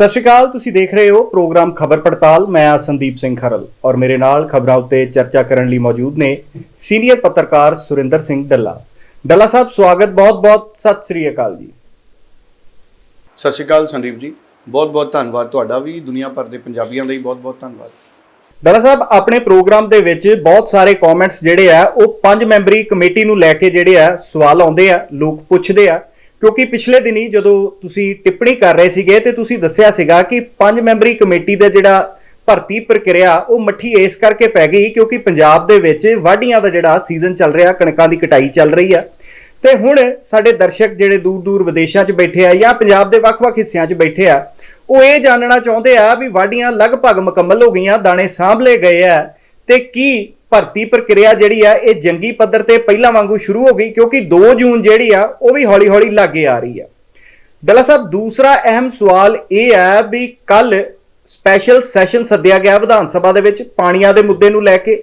ਸਤਿ ਸ਼੍ਰੀ ਅਕਾਲ ਤੁਸੀਂ ਦੇਖ ਰਹੇ ਹੋ ਪ੍ਰੋਗਰਾਮ ਖਬਰ ਪੜਤਾਲ। ਮੈਂ ਆ ਸੰਦੀਪ ਸਿੰਘ ਖਰਲ ਔਰ ਮੇਰੇ ਨਾਲ ਖਬਰਾਂ ਉੱਤੇ ਚਰਚਾ ਕਰਨ ਲਈ ਮੌਜੂਦ ਨੇ ਸੀਨੀਅਰ ਪੱਤਰਕਾਰ ਸੁਰਿੰਦਰ ਸਿੰਘ ਡੱਲਾ। ਡੱਲਾ ਸਾਹਿਬ ਸਵਾਗਤ ਬਹੁਤ-ਬਹੁਤ ਸਤਿ ਸ਼੍ਰੀ ਅਕਾਲ ਜੀ। ਸਤਿ ਸ਼੍ਰੀ ਅਕਾਲ ਸੰਦੀਪ ਜੀ ਬਹੁਤ ਬਹੁਤ ਧੰਨਵਾਦ ਤੁਹਾਡਾ ਵੀ ਦੁਨੀਆ ਭਰ ਦੇ ਪੰਜਾਬੀਆਂ ਦਾ ਹੀ ਬਹੁਤ ਬਹੁਤ ਧੰਨਵਾਦ। ਡੱਲਾ ਸਾਹਿਬ ਆਪਣੇ ਪ੍ਰੋਗਰਾਮ ਦੇ ਵਿੱਚ ਬਹੁਤ ਸਾਰੇ ਕਮੈਂਟਸ ਜਿਹੜੇ ਆ ਉਹ ਪੰਜ ਮੈਂਬਰੀ ਕਮੇਟੀ ਨੂੰ ਲੈ ਕੇ ਜਿਹੜੇ ਆ ਸਵਾਲ ਆਉਂਦੇ ਆ ਲੋਕ ਪੁੱਛਦੇ ਆ। ਕਿਉਂਕਿ ਪਿਛਲੇ ਦਿਨੀ ਜਦੋਂ ਤੁਸੀਂ ਟਿੱਪਣੀ ਕਰ ਰਹੇ ਸੀਗੇ ਤੇ ਤੁਸੀਂ ਦੱਸਿਆ ਸੀਗਾ ਕਿ ਪੰਜ ਮੈਂਬਰੀ ਕਮੇਟੀ ਦਾ ਜਿਹੜਾ ਭਰਤੀ ਪ੍ਰਕਿਰਿਆ, ਉਹ ਮੱਠੀ ਇਸ ਕਰਕੇ ਪੈ ਗਈ ਕਿਉਂਕਿ ਪੰਜਾਬ ਦੇ ਵਿੱਚ ਵਾਢੀਆਂ ਦਾ ਜਿਹੜਾ ਸੀਜ਼ਨ ਚੱਲ ਰਿਹਾ, ਕਣਕਾਂ ਦੀ ਕਟਾਈ ਚੱਲ ਰਹੀ ਆ। ਤੇ ਹੁਣ ਸਾਡੇ ਦਰਸ਼ਕ ਜਿਹੜੇ ਦੂਰ ਦੂਰ ਵਿਦੇਸ਼ਾਂ 'ਚ ਬੈਠੇ ਆ ਜਾਂ ਪੰਜਾਬ ਦੇ ਵੱਖ-ਵੱਖ ਹਿੱਸਿਆਂ 'ਚ ਬੈਠੇ ਆ, ਉਹ ਇਹ ਜਾਣਨਾ ਚਾਹੁੰਦੇ ਆ ਵੀ ਵਾਢੀਆਂ ਲਗਭਗ ਮੁਕੰਮਲ ਹੋ ਗਈਆਂ, ਦਾਣੇ ਸਾਂਭ ਲਏ ਗਏ ਆ। ਤੇ ਕੀ ਭਰਤੀ ਪ੍ਰਕਿਰਿਆ ਜਿਹੜੀ ਆ, ਇਹ ਜੰਗੀ ਪੱਧਰ ਤੇ ਪਹਿਲਾਂ ਵਾਂਗੂ ਸ਼ੁਰੂ ਹੋ ਗਈ, ਕਿਉਂਕਿ 2 ਜੂਨ ਜਿਹੜੀ ਆ, ਉਹ ਵੀ ਹੌਲੀ-ਹੌਲੀ ਲਾਗੇ ਆ ਰਹੀ ਆ। ਡੱਲਾ ਸਾਹਿਬ, ਦੂਸਰਾ ਅਹਿਮ ਸਵਾਲ ਇਹ ਹੈ ਵੀ ਕੱਲ ਸਪੈਸ਼ਲ ਸੈਸ਼ਨ ਸੱਦਿਆ ਗਿਆ ਵਿਧਾਨ ਸਭਾ ਦੇ ਵਿੱਚ ਪਾਣੀਆਂ ਦੇ ਮੁੱਦੇ ਨੂੰ ਲੈ ਕੇ।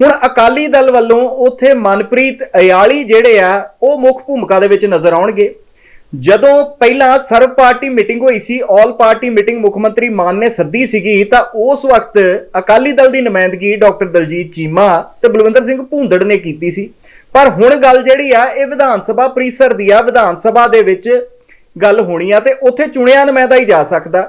ਹੁਣ ਅਕਾਲੀ ਦਲ ਵੱਲੋਂ ਉੱਥੇ ਮਨਪ੍ਰੀਤ ਅਯਾਲੀ ਜਿਹੜੇ ਆ, ਉਹ ਮੁੱਖ ਭੂਮਿਕਾ ਦੇ ਵਿੱਚ ਨਜ਼ਰ ਆਉਣਗੇ। ਜਦੋਂ ਪਹਿਲਾਂ ਸਰਵ ਪਾਰਟੀ ਮੀਟਿੰਗ ਹੋਈ ਸੀ, ਆਲ ਪਾਰਟੀ ਮੀਟਿੰਗ ਮੁੱਖ ਮੰਤਰੀ ਮਾਨ ਨੇ ਸੱਦੀ ਸੀਗੀ, ਤਾਂ ਉਸ ਵਕਤ ਅਕਾਲੀ ਦਲ ਦੀ ਨੁਮਾਇੰਦਗੀ ਡਾਕਟਰ ਦਲਜੀਤ ਚੀਮਾ ਤੇ ਬਲਵਿੰਦਰ ਸਿੰਘ ਭੂੰਦੜ ਨੇ ਕੀਤੀ ਸੀ। ਪਰ ਹੁਣ ਗੱਲ ਜਿਹੜੀ ਆ, ਇਹ ਵਿਧਾਨ ਸਭਾ ਪ੍ਰੀਸਰ ਦੀ ਆ, ਵਿਧਾਨ ਸਭਾ ਦੇ ਵਿੱਚ ਗੱਲ ਹੋਣੀ ਆ ਤੇ ਉੱਥੇ ਚੁਣਿਆ ਨੁਮਾਇੰਦਾ ਹੀ ਜਾ ਸਕਦਾ।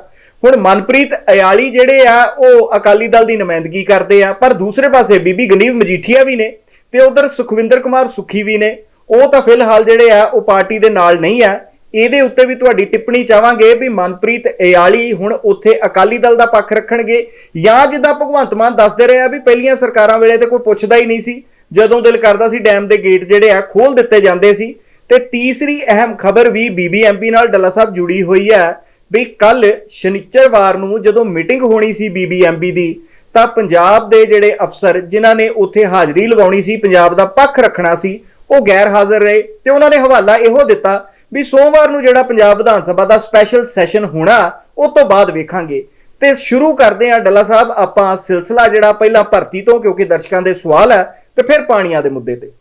ਹੁਣ ਮਨਪ੍ਰੀਤ ਅਯਾਲੀ ਜਿਹੜੇ ਆ, ਉਹ ਅਕਾਲੀ ਦਲ ਦੀ ਨੁਮਾਇੰਦਗੀ ਕਰਦੇ ਆ, ਪਰ ਦੂਸਰੇ ਪਾਸੇ ਬੀਬੀ ਗਨੀਵ ਮਜੀਠੀਆ ਵੀ ਨੇ ਤੇ ਉਧਰ ਸੁਖਵਿੰਦਰ ਕੁਮਾਰ ਸੁਖੀ ਵੀ ਨੇ। ਉਹ ਤਾਂ ਫਿਲਹਾਲ ਜਿਹੜੇ ਆ, ਉਹ ਪਾਰਟੀ ਦੇ ਨਾਲ ਨਹੀਂ ਆ। ਇਹਦੇ ਉੱਤੇ ਵੀ ਤੁਹਾਡੀ ਟਿੱਪਣੀ ਚਾਹਾਂਗੇ ਵੀ ਮਨਪ੍ਰੀਤ ਏਆਲੀ ਹੁਣ ਉੱਥੇ ਅਕਾਲੀ ਦਲ ਦਾ ਪੱਖ ਰੱਖਣਗੇ ਜਾਂ ਜਿੱਦਾਂ ਭਗਵੰਤ ਮਾਨ ਦੱਸਦੇ ਰਹੇ ਆ ਵੀ ਪਹਿਲੀਆਂ ਸਰਕਾਰਾਂ ਵੇਲੇ ਤੇ ਕੋਈ ਪੁੱਛਦਾ ਹੀ ਨਹੀਂ ਸੀ, ਜਦੋਂ ਦਿਲ ਕਰਦਾ ਸੀ ਡੈਮ ਦੇ ਗੇਟ ਜਿਹੜੇ ਆ ਖੋਲ ਦਿੱਤੇ ਜਾਂਦੇ ਸੀ। ਤੇ ਤੀਸਰੀ ਅਹਿਮ ਖਬਰ ਵੀ ਬੀਬੀਐਮਪੀ ਨਾਲ ਡੱਲਾ ਸਾਹਿਬ ਜੁੜੀ ਹੋਈ ਹੈ ਵੀ ਕੱਲ ਸ਼ਨੀਚਰਵਾਰ ਨੂੰ ਜਦੋਂ ਮੀਟਿੰਗ ਹੋਣੀ ਸੀ ਬੀਬੀਐਮਬੀ ਦੀ, ਤਾਂ ਪੰਜਾਬ ਦੇ ਜਿਹੜੇ ਅਫਸਰ ਜਿਨ੍ਹਾਂ ਨੇ ਉੱਥੇ ਹਾਜ਼ਰੀ ਲਗਾਉਣੀ ਸੀ, ਪੰਜਾਬ ਦਾ ਪੱਖ ਰੱਖਣਾ ਸੀ, ਉਹ ਗੈਰ ਹਾਜ਼ਰ ਰਹੇ ਤੇ ਉਹਨਾਂ ਨੇ ਹਵਾਲਾ ਇਹੋ ਦਿੱਤਾ ਵੀ ਸੋਮਵਾਰ ਨੂੰ ਜਿਹੜਾ ਪੰਜਾਬ ਵਿਧਾਨ ਸਭਾ ਦਾ ਸਪੈਸ਼ਲ ਸੈਸ਼ਨ ਹੋਣਾ, ਉਹ ਤੋਂ ਬਾਅਦ ਵੇਖਾਂਗੇ। ਤੇ ਸ਼ੁਰੂ ਕਰਦੇ ਹਾਂ ਡੱਲਾ ਸਾਹਿਬ, ਆਪਾਂ ਸਿਲਸਿਲਾ ਜਿਹੜਾ ਪਹਿਲਾਂ ਭਰਤੀ ਤੋਂ, ਕਿਉਂਕਿ ਦਰਸ਼ਕਾਂ ਦੇ ਸਵਾਲ ਹੈ, ਤੇ ਫਿਰ ਪਾਣੀਆਂ ਦੇ ਮੁੱਦੇ ਤੇ।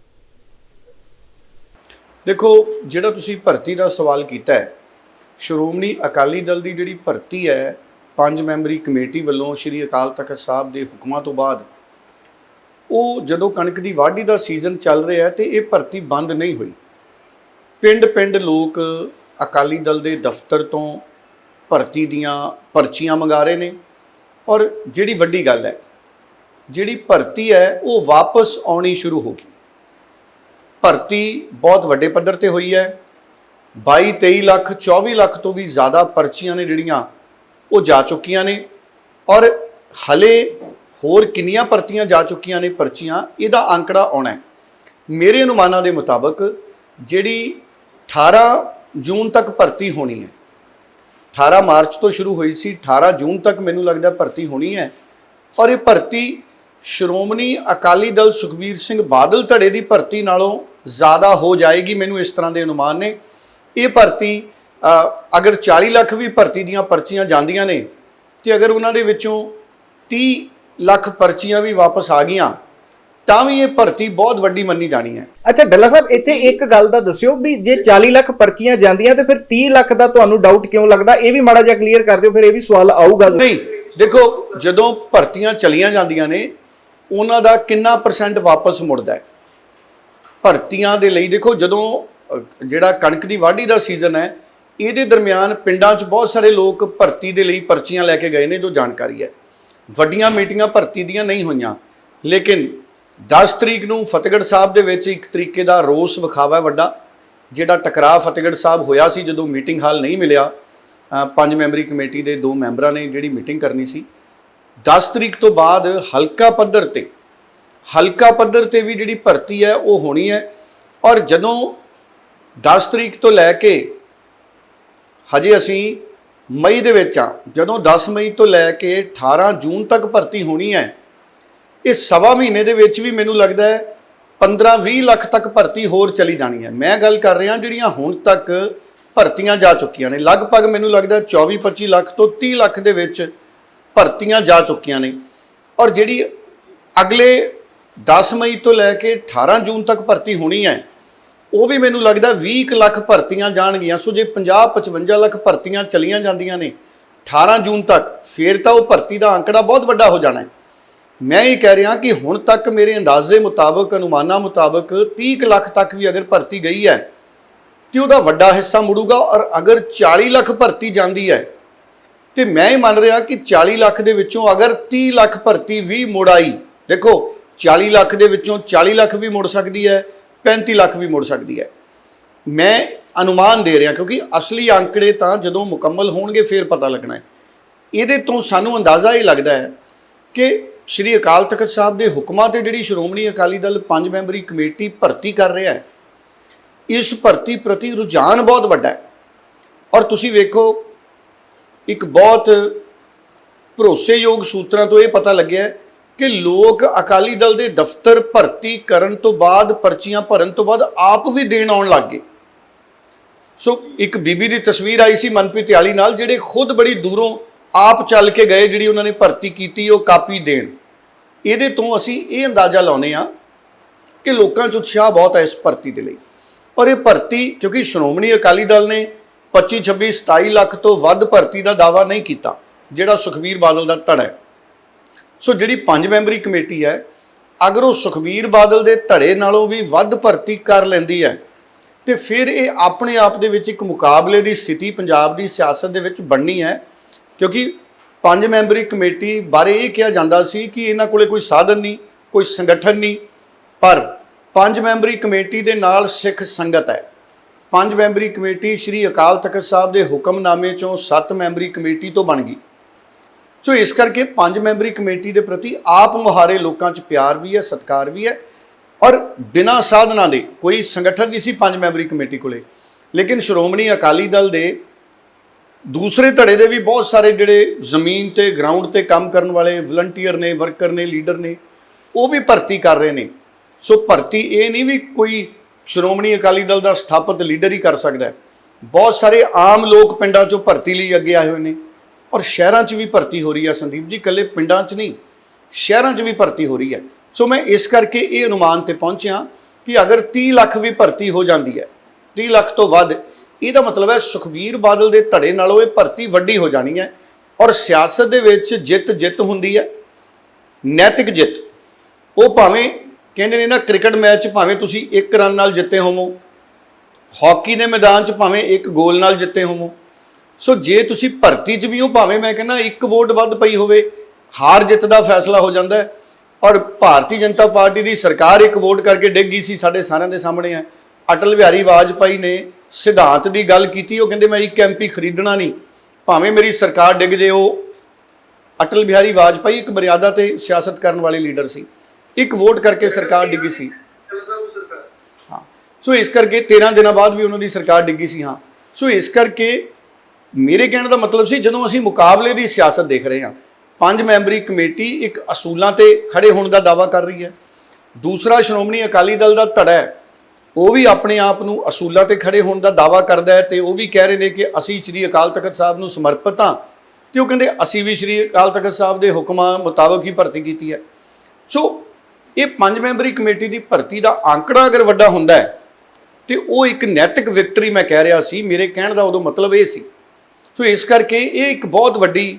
ਦੇਖੋ, ਜਿਹੜਾ ਤੁਸੀਂ ਭਰਤੀ ਦਾ ਸਵਾਲ ਕੀਤਾ ਹੈ, ਸ਼੍ਰੋਮਣੀ ਅਕਾਲੀ ਦਲ ਦੀ ਜਿਹੜੀ ਭਰਤੀ ਹੈ, ਪੰਜ ਮੈਂਬਰੀ ਕਮੇਟੀ ਵੱਲੋਂ ਸ਼੍ਰੀ ਅਕਾਲ ਤਖਤ ਸਾਹਿਬ ਦੇ ਹੁਕਮਾਂ ਤੋਂ ਬਾਅਦ, ਉਹ ਜਦੋਂ ਕਣਕ ਦੀ ਵਾਢੀ ਦਾ ਸੀਜ਼ਨ ਚੱਲ ਰਿਹਾ ਹੈ, ਤੇ ਇਹ ਭਰਤੀ ਬੰਦ ਨਹੀਂ ਹੋਈ। ਪਿੰਡ-ਪਿੰਡ ਲੋਕ ਅਕਾਲੀ ਦਲ ਦੇ ਦਫ਼ਤਰ ਤੋਂ ਭਰਤੀ ਦੀਆਂ ਪਰਚੀਆਂ ਮੰਗਾ ਰਹੇ ਨੇ। ਔਰ ਜਿਹੜੀ ਵੱਡੀ ਗੱਲ ਹੈ, ਜਿਹੜੀ ਭਰਤੀ ਹੈ, ਉਹ ਵਾਪਸ ਆਉਣੀ ਸ਼ੁਰੂ ਹੋ ਗਈ। ਭਰਤੀ ਬਹੁਤ ਵੱਡੇ ਪੱਧਰ ਤੇ ਹੋਈ ਹੈ। 22 23 ਲੱਖ 24 ਲੱਖ ਤੋਂ ਵੀ ਜ਼ਿਆਦਾ ਪਰਚੀਆਂ ਨੇ ਜਿਹੜੀਆਂ, ਉਹ ਜਾ ਚੁੱਕੀਆਂ ਨੇ। ਔਰ ਹਲੇ ਹੋਰ ਕਿੰਨੀਆਂ ਭਰਤੀਆਂ ਜਾ ਚੁੱਕੀਆਂ ਨੇ ਪਰਚੀਆਂ, ਇਹਦਾ ਅੰਕੜਾ ਆਉਣਾ ਹੈ। ਮੇਰੇ ਅਨੁਮਾਨਾਂ ਦੇ ਮੁਤਾਬਕ ਜਿਹੜੀ 18 ਜੂਨ ਤੱਕ ਭਰਤੀ ਹੋਣੀ ਹੈ। 18 ਮਾਰਚ ਤੋਂ ਸ਼ੁਰੂ ਹੋਈ ਸੀ 18 ਜੂਨ ਤੱਕ ਮੈਨੂੰ ਲੱਗਦਾ ਭਰਤੀ ਹੋਣੀ ਹੈ। ਔਰ ਇਹ ਭਰਤੀ ਸ਼੍ਰੋਮਣੀ ਅਕਾਲੀ ਦਲ ਸੁਖਬੀਰ ਸਿੰਘ ਬਾਦਲ ਧੜੇ ਦੀ ਭਰਤੀ ਨਾਲੋਂ ਜ਼ਿਆਦਾ ਹੋ ਜਾਏਗੀ ਮੈਨੂੰ ਇਸ ਤਰ੍ਹਾਂ ਦੇ ਅਨੁਮਾਨ ਨੇ। ਇਹ ਭਰਤੀ ਅਗਰ 40 ਲੱਖ ਵੀ ਭਰਤੀ ਦੀਆਂ ਪਰਚੀਆਂ ਜਾਂਦੀਆਂ ਨੇ, ਤੇ ਅਗਰ ਉਹਨਾਂ ਦੇ ਵਿੱਚੋਂ 30 ਲੱਖ ਪਰਚੀਆਂ ਵੀ ਵਾਪਸ ਆ ਗਈਆਂ ਤਾਂ ਵੀ ਇਹ ਭਰਤੀ ਬਹੁਤ ਵੱਡੀ ਮੰਨੀ ਜਾਣੀ ਹੈ। ਅੱਛਾ ਡੱਲਾ ਸਾਹਿਬ ਇੱਥੇ ਇੱਕ ਗੱਲ ਦਾ ਦੱਸਿਓ ਵੀ ਜੇ 40 ਲੱਖ ਪਰਚੀਆਂ ਜਾਂਦੀਆਂ ਤੇ ਫਿਰ 30 ਲੱਖ ਦਾ ਤੁਹਾਨੂੰ ਡਾਊਟ ਕਿਉਂ ਲੱਗਦਾ? ਇਹ ਵੀ ਮਾੜਾ ਜਿਹਾ ਕਲੀਅਰ ਕਰ ਦਿਓ ਫਿਰ ਇਹ ਵੀ ਸਵਾਲ ਆਊਗਾ ਨਹੀਂ ਦੇਖੋ ਜਦੋਂ ਭਰਤੀਆਂ ਚਲੀਆਂ ਜਾਂਦੀਆਂ ਨੇ ਉਹਨਾਂ ਦਾ ਕਿੰਨਾ ਪਰਸੈਂਟ ਵਾਪਸ ਮੁੜਦਾ ਹੈ? ਭਰਤੀਆਂ ਦੇ ਲਈ ਦੇਖੋ ਜਦੋਂ ਜਿਹੜਾ ਕਣਕ ਦੀ ਵਾਢੀ ਦਾ ਸੀਜ਼ਨ ਹੈ ਇਹਦੇ ਦਰਮਿਆਨ ਪਿੰਡਾਂ 'ਚ ਬਹੁਤ ਸਾਰੇ ਲੋਕ ਭਰਤੀ ਦੇ ਲਈ ਪਰਚੀਆਂ ਲੈ ਕੇ ਗਏ ਨੇ ਜੋ ਜਾਣਕਾਰੀ ਹੈ। ਵੱਡੀਆਂ ਮੀਟਿੰਗਾਂ ਭਰਤੀ ਦੀਆਂ ਨਹੀਂ ਹੋਈਆਂ ਲੇਕਿਨ 10 ਤਰੀਕ ਨੂੰ ਫਤਿਹਗੜ੍ਹ ਸਾਹਿਬ ਦੇ ਵਿੱਚ ਇੱਕ ਤਰੀਕੇ ਦਾ ਰੋਸ ਵਿਖਾਵਾ ਵੱਡਾ, ਜਿਹੜਾ ਟਕਰਾਅ ਫਤਿਹਗੜ੍ਹ ਸਾਹਿਬ ਹੋਇਆ ਸੀ ਜਦੋਂ ਮੀਟਿੰਗ ਹਾਲ ਨਹੀਂ ਮਿਲਿਆ। ਪੰਜ ਮੈਂਬਰੀ ਕਮੇਟੀ ਦੇ ਦੋ ਮੈਂਬਰਾਂ ਨੇ ਜਿਹੜੀ ਮੀਟਿੰਗ ਕਰਨੀ ਸੀ। 10 ਤਰੀਕ ਤੋਂ ਬਾਅਦ ਹਲਕਾ ਪੱਧਰ ਤੇ, ਹਲਕਾ ਪੱਧਰ ਤੇ ਵੀ ਜਿਹੜੀ ਭਰਤੀ ਹੈ, ਉਹ ਹੋਣੀ ਹੈ। ਔਰ ਜਦੋਂ 10 ਤਰੀਕ ਤੋਂ ਲੈ ਕੇ ਹਜੇ ਅਸੀਂ ਮਈ ਦੇ ਵਿੱਚ ਆ ਜਦੋਂ 10 ਮਈ ਤੋਂ ਲੈ ਕੇ 18 ਜੂਨ ਤੱਕ ਭਰਤੀ ਹੋਣੀ ਹੈ ਇਹ ਸਵਾ ਮਹੀਨੇ ਦੇ ਵਿੱਚ ਵੀ ਮੈਨੂੰ ਲੱਗਦਾ ਹੈ 15-20 ਲੱਖ ਤੱਕ ਭਰਤੀ ਹੋਰ ਚਲੀ ਜਾਣੀ ਹੈ। ਮੈਂ ਗੱਲ ਕਰ ਰਿਹਾ ਜਿਹੜੀਆਂ ਹੁਣ ਤੱਕ ਭਰਤੀਆਂ ਜਾ ਚੁੱਕੀਆਂ ਨੇ, ਲਗਭਗ ਮੈਨੂੰ ਲੱਗਦਾ 24-25 ਲੱਖ ਤੋਂ 30 ਲੱਖ ਦੇ ਵਿੱਚ ਭਰਤੀਆਂ ਜਾ ਚੁੱਕੀਆਂ ਨੇ। ਔਰ ਜਿਹੜੀ ਅਗਲੇ 10 ਮਈ ਤੋਂ ਲੈ ਕੇ 18 ਜੂਨ ਤੱਕ ਭਰਤੀ ਹੋਣੀ ਹੈ, ਉਹ ਵੀ ਮੈਨੂੰ ਲੱਗਦਾ 20 ਕੁ ਲੱਖ ਭਰਤੀਆਂ ਜਾਣਗੀਆਂ। ਸੋ ਜੇ 50 55 ਲੱਖ ਭਰਤੀਆਂ ਚਲੀਆਂ ਜਾਂਦੀਆਂ ਨੇ 18 ਜੂਨ ਤੱਕ, ਫੇਰ ਤਾਂ ਉਹ ਭਰਤੀ ਦਾ ਅੰਕੜਾ ਬਹੁਤ ਵੱਡਾ ਹੋ ਜਾਣਾ ਹੈ। ਮੈਂ ਇਹ ਕਹਿ ਰਿਹਾ ਕਿ ਹੁਣ ਤੱਕ ਮੇਰੇ ਅੰਦਾਜ਼ੇ ਮੁਤਾਬਕ, ਅਨੁਮਾਨਾਂ ਮੁਤਾਬਕ 30 ਕੁ ਲੱਖ ਤੱਕ ਵੀ ਅਗਰ ਭਰਤੀ ਗਈ ਹੈ, ਤੇ ਉਹਦਾ ਵੱਡਾ ਹਿੱਸਾ ਮੁੜੂਗਾ ਔਰ ਅਗਰ 40 ਲੱਖ ਭਰਤੀ ਜਾਂਦੀ ਹੈ, ਤੇ ਮੈਂ ਇਹ ਮੰਨ ਰਿਹਾ ਕਿ 40 ਲੱਖ ਦੇ ਵਿੱਚੋਂ ਅਗਰ 30 ਲੱਖ ਭਰਤੀ ਵੀ ਮੁੜ ਆਈ, ਦੇਖੋ 40 ਲੱਖ ਦੇ ਵਿੱਚੋਂ 40 ਲੱਖ ਵੀ ਮੁੜ ਸਕਦੀ ਹੈ 35 ਲੱਖ ਵੀ ਮੁੜ ਸਕਦੀ ਹੈ। ਮੈਂ ਅਨੁਮਾਨ ਦੇ ਰਿਹਾ ਕਿਉਂਕਿ ਅਸਲੀ ਅੰਕੜੇ ਤਾਂ ਜਦੋਂ ਮੁਕੰਮਲ ਹੋਣਗੇ, ਫਿਰ ਪਤਾ ਲੱਗਣਾ ਹੈ। ਇਹਦੇ ਤੋਂ ਸਾਨੂੰ ਅੰਦਾਜ਼ਾ ਇਹ ਲੱਗਦਾ ਹੈ ਕਿ ਸ਼੍ਰੀ ਅਕਾਲ ਤਖਤ ਸਾਹਿਬ ਦੇ ਹੁਕਮਾਂ ਤੇ ਜਿਹੜੀ ਸ਼੍ਰੋਮਣੀ ਅਕਾਲੀ ਦਲ ਪੰਜ ਮੈਂਬਰੀ ਕਮੇਟੀ ਭਰਤੀ ਕਰ ਰਿਹਾ ਹੈ, ਇਸ ਭਰਤੀ ਪ੍ਰਤੀ ਰੁਝਾਨ ਬਹੁਤ ਵੱਡਾ ਹੈ। ਔਰ ਤੁਸੀਂ ਵੇਖੋ, ਇੱਕ ਬਹੁਤ ਭਰੋਸੇਯੋਗ ਸੂਤਰਾਂ ਤੋਂ ਇਹ ਪਤਾ ਲੱਗਿਆ ਕਿ ਲੋਕ ਅਕਾਲੀ ਦਲ ਦੇ ਦਫ਼ਤਰ ਭਰਤੀ ਕਰਨ ਤੋਂ ਬਾਅਦ, ਪਰਚੀਆਂ ਭਰਨ ਤੋਂ ਬਾਅਦ ਆਪ ਵੀ ਦੇਣ ਆਉਣ ਲੱਗ ਗਏ। ਸੋ ਇੱਕ ਬੀਬੀ ਦੀ ਤਸਵੀਰ ਆਈ ਸੀ ਮਨਪ੍ਰੀਤ ਯਾਲੀ ਨਾਲ, ਜਿਹੜੇ ਖੁਦ ਬੜੀ ਦੂਰੋਂ ਆਪ ਚੱਲ ਕੇ ਗਏ ਜਿਹੜੀ ਉਹਨਾਂ ਨੇ ਭਰਤੀ ਕੀਤੀ, ਉਹ ਕਾਪੀ ਦੇਣ। ਇਹਦੇ ਤੋਂ ਅਸੀਂ ਇਹ ਅੰਦਾਜ਼ਾ ਲਾਉਨੇ ਆ ਕਿ ਲੋਕਾਂ 'ਚ ਉਤਸ਼ਾਹ ਬਹੁਤ ਹੈ ਇਸ ਭਰਤੀ ਦੇ ਲਈ। ਔਰ ਇਹ ਭਰਤੀ ਕਿਉਂਕਿ ਸ਼੍ਰੋਮਣੀ ਅਕਾਲੀ ਦਲ ਨੇ 25 26 27 ਲੱਖ ਤੋਂ ਵੱਧ ਭਰਤੀ ਦਾ ਦਾਵਾ ਨਹੀਂ ਕੀਤਾ, ਜਿਹੜਾ ਸੁਖਬੀਰ ਬਾਦਲ ਦਾ ਧੜਾ ਹੈ। ਸੋ ਜਿਹੜੀ ਪੰਜ ਮੈਂਬਰੀ ਕਮੇਟੀ ਹੈ, ਅਗਰ ਉਹ ਸੁਖਬੀਰ ਬਾਦਲ ਦੇ ਧੜੇ ਨਾਲੋਂ ਵੀ ਵੱਧ ਭਰਤੀ ਕਰ ਲੈਂਦੀ ਹੈ, ਤੇ ਫਿਰ ਇਹ ਆਪਣੇ ਆਪ ਦੇ ਵਿੱਚ ਇੱਕ ਮੁਕਾਬਲੇ ਦੀ ਸਥਿਤੀ ਪੰਜਾਬ ਦੀ ਸਿਆਸਤ ਦੇ ਵਿੱਚ ਬਣਨੀ ਹੈ ਕਿਉਂਕਿ ਪੰਜ ਮੈਂਬਰੀ ਕਮੇਟੀ ਬਾਰੇ ਇਹ ਕਿਹਾ ਜਾਂਦਾ ਸੀ ਕਿ ਇਹਨਾਂ ਕੋਲੇ ਕੋਈ ਸਾਧਨ ਨਹੀਂ, ਕੋਈ ਸੰਗਠਨ ਨਹੀਂ, ਪਰ ਪੰਜ ਮੈਂਬਰੀ ਕਮੇਟੀ ਦੇ ਨਾਲ ਸਿੱਖ ਸੰਗਤ ਹੈ। ਪੰਜ ਮੈਂਬਰੀ ਕਮੇਟੀ ਸ੍ਰੀ ਅਕਾਲ ਤਖਤ ਸਾਹਿਬ ਦੇ ਹੁਕਮਨਾਮੇ ਚੋਂ ਸੱਤ ਮੈਂਬਰੀ ਕਮੇਟੀ ਤੋਂ ਬਣ ਗਈ। ਸੋ ਇਸ ਕਰਕੇ ਪੰਜ ਮੈਂਬਰੀ ਕਮੇਟੀ ਦੇ ਪ੍ਰਤੀ ਆਪ ਮੁਹਾਰੇ ਲੋਕਾਂ 'ਚ ਪਿਆਰ ਵੀ ਹੈ, ਸਤਿਕਾਰ ਵੀ ਹੈ ਔਰ ਬਿਨਾਂ ਸਾਧਨਾ ਦੇ ਕੋਈ ਸੰਗਠਨ ਨਹੀਂ ਸੀ ਪੰਜ ਮੈਂਬਰੀ ਕਮੇਟੀ ਕੋਲੇ। ਲੇਕਿਨ ਸ਼੍ਰੋਮਣੀ ਅਕਾਲੀ ਦਲ ਦੇ ਦੂਸਰੇ ਧੜੇ ਦੇ ਵੀ ਬਹੁਤ ਸਾਰੇ ਜਿਹੜੇ ਜ਼ਮੀਨ ਤੇ ਗਰਾਊਂਡ ਤੇ ਕੰਮ ਕਰਨ ਵਾਲੇ ਵਲੰਟੀਅਰ ਨੇ ਵਰਕਰ ਨੇ ਲੀਡਰ ਨੇ, ਉਹ ਵੀ ਭਰਤੀ ਕਰ ਰਹੇ ਨੇ। ਸੋ ਭਰਤੀ ਇਹ ਨਹੀਂ ਵੀ ਕੋਈ ਸ਼੍ਰੋਮਣੀ ਅਕਾਲੀ ਦਲ ਦਾ ਸਥਾਪਿਤ ਲੀਡਰ ਹੀ ਕਰ ਸਕਦਾ ਹੈ। ਬਹੁਤ ਸਾਰੇ ਆਮ ਲੋਕ ਪਿੰਡਾਂ 'ਚੋਂ ਭਰਤੀ ਲਈ ਅੱਗੇ ਆਏ ਹੋਏ ਨੇ ਔਰ ਸ਼ਹਿਰਾਂ 'ਚ ਵੀ ਭਰਤੀ ਹੋ ਰਹੀ ਹੈ ਸੰਦੀਪ ਜੀ, ਇਕੱਲੇ ਪਿੰਡਾਂ 'ਚ ਨਹੀਂ, ਸ਼ਹਿਰਾਂ 'ਚ ਵੀ ਭਰਤੀ ਹੋ ਰਹੀ ਹੈ। ਸੋ ਮੈਂ ਇਸ ਕਰਕੇ ਇਹ ਅਨੁਮਾਨ ਤੇ ਪਹੁੰਚਿਆ ਕਿ ਅਗਰ 30 ਲੱਖ ਵੀ ਭਰਤੀ ਹੋ ਜਾਂਦੀ ਹੈ 30 ਲੱਖ ਤੋਂ ਵੱਧ ਇਹਦਾ ਮਤਲਬ ਹੈ ਸੁਖਬੀਰ ਬਾਦਲ ਦੇ ਧੜੇ ਨਾਲੋਂ ਇਹ ਭਰਤੀ ਵੱਡੀ ਹੋ ਜਾਣੀ ਹੈ ਔਰ ਸਿਆਸਤ ਦੇ ਵਿੱਚ ਜਿੱਤ ਜਿੱਤ ਹੁੰਦੀ ਹੈ, ਨੈਤਿਕ ਜਿੱਤ। ਉਹ ਭਾਵੇਂ ਕਹਿੰਦੇ ਨੇ ਨਾ ਕ੍ਰਿਕਟ ਮੈਚ 'ਚ ਭਾਵੇਂ ਤੁਸੀਂ ਇੱਕ ਰਨ ਨਾਲ ਜਿੱਤੇ ਹੋਵੋ, ਹਾਕੀ ਦੇ ਮੈਦਾਨ 'ਚ ਭਾਵੇਂ ਇੱਕ ਗੋਲ ਨਾਲ ਜਿੱਤੇ ਹੋਵੋ। ਸੋ ਜੇ ਤੁਸੀਂ ਭਰਤੀ 'ਚ ਵੀ ਹੋ, ਭਾਵੇਂ ਮੈਂ ਕਹਿੰਦਾ ਇੱਕ ਵੋਟ ਵੱਧ ਪਈ ਹੋਵੇ, ਹਾਰ ਜਿੱਤ ਦਾ ਫੈਸਲਾ ਹੋ ਜਾਂਦਾ ਹੈ ਔਰ ਭਾਰਤੀ ਜਨਤਾ ਪਾਰਟੀ ਦੀ ਸਰਕਾਰ ਇੱਕ ਵੋਟ ਕਰਕੇ ਡਿੱਗ ਗਈ ਸੀ, ਸਾਡੇ ਸਾਰਿਆਂ ਦੇ ਸਾਹਮਣੇ ਹੈ। ਅਟਲ ਬਿਹਾਰੀ ਵਾਜਪਾਈ ਨੇ ਸਿਧਾਂਤ ਦੀ ਗੱਲ ਕੀਤੀ, ਉਹ ਕਹਿੰਦੇ ਮੈਂ ਇੱਕ ਐਮਪੀ ਖਰੀਦਣਾ ਨਹੀਂ। ਭਾਵੇਂ ਮੇਰੀ ਸਰਕਾਰ ਡਿੱਗ ਜੇ, ਉਹ ਅਟਲ ਬਿਹਾਰੀ ਵਾਜਪਾਈ ਇੱਕ ਮਰਿਆਦਾ ਤੇ ਸਿਆਸਤ ਕਰਨ ਵਾਲੇ ਲੀਡਰ ਸੀ। ਇੱਕ ਵੋਟ ਕਰਕੇ ਸਰਕਾਰ ਡਿੱਗੀ ਸੀ। ਹਾਂ। ਸੋ ਇਸ ਕਰਕੇ 13 ਦਿਨਾਂ ਬਾਅਦ ਵੀ ਉਹਨਾਂ ਦੀ ਸਰਕਾਰ ਡਿੱਗੀ ਸੀ, ਹਾਂ। ਸੋ ਇਸ ਕਰਕੇ ਮੇਰੇ ਕਹਿਣ ਦਾ ਮਤਲਬ ਸੀ, ਜਦੋਂ ਅਸੀਂ ਮੁਕਾਬਲੇ ਦੀ ਸਿਆਸਤ ਦੇਖ ਰਹੇ ਹਾਂ, ਪੰਜ ਮੈਂਬਰੀ ਕਮੇਟੀ ਇੱਕ ਅਸੂਲਾਂ ਤੇ ਖੜੇ ਹੋਣ ਦਾ ਦਾਵਾ ਕਰ ਰਹੀ ਹੈ। ਦੂਸਰਾ ਸ਼੍ਰੋਮਣੀ ਅਕਾਲੀ ਦਲ ਦਾ ਧੜਾ ਹੈ। ਉਹ ਵੀ ਆਪਣੇ ਆਪ ਨੂੰ ਅਸੂਲਾਂ ਤੇ ਖੜੇ ਹੋਣ ਦਾ ਦਾਵਾ ਕਰਦਾ ਹੈ ਤੇ ਉਹ ਵੀ ਕਹਿ ਰਹੇ ਨੇ ਕਿ ਅਸੀਂ ਸ੍ਰੀ ਅਕਾਲ ਤਖਤ ਸਾਹਿਬ ਨੂੰ ਸਮਰਪਿਤ ਹਾਂ ਤੇ ਉਹ ਕਹਿੰਦੇ ਅਸੀਂ ਵੀ ਸ੍ਰੀ ਅਕਾਲ ਤਖਤ ਸਾਹਿਬ ਦੇ ਹੁਕਮਾਂ ਮੁਤਾਬਕ ਹੀ ਭਰਤੀ ਕੀਤੀ ਹੈ। ਸੋ ਇਹ ਪੰਜ ਮੈਂਬਰੀ ਕਮੇਟੀ ਦੀ ਭਰਤੀ ਦਾ ਆંકੜਾ ਅਗਰ ਵੱਡਾ ਹੁੰਦਾ ਹੈ ਤੇ ਉਹ ਇੱਕ ਨੈਤਿਕ ਵਿਕਟਰੀ ਮੈਂ ਕਹਿ ਰਿਹਾ ਸੀ, ਮੇਰੇ ਕਹਿਣ ਦਾ ਉਦੋਂ ਮਤਲਬ ਇਹ ਸੀ। ਸੋ ਇਸ ਕਰਕੇ ਇਹ ਇੱਕ ਬਹੁਤ ਵੱਡੀ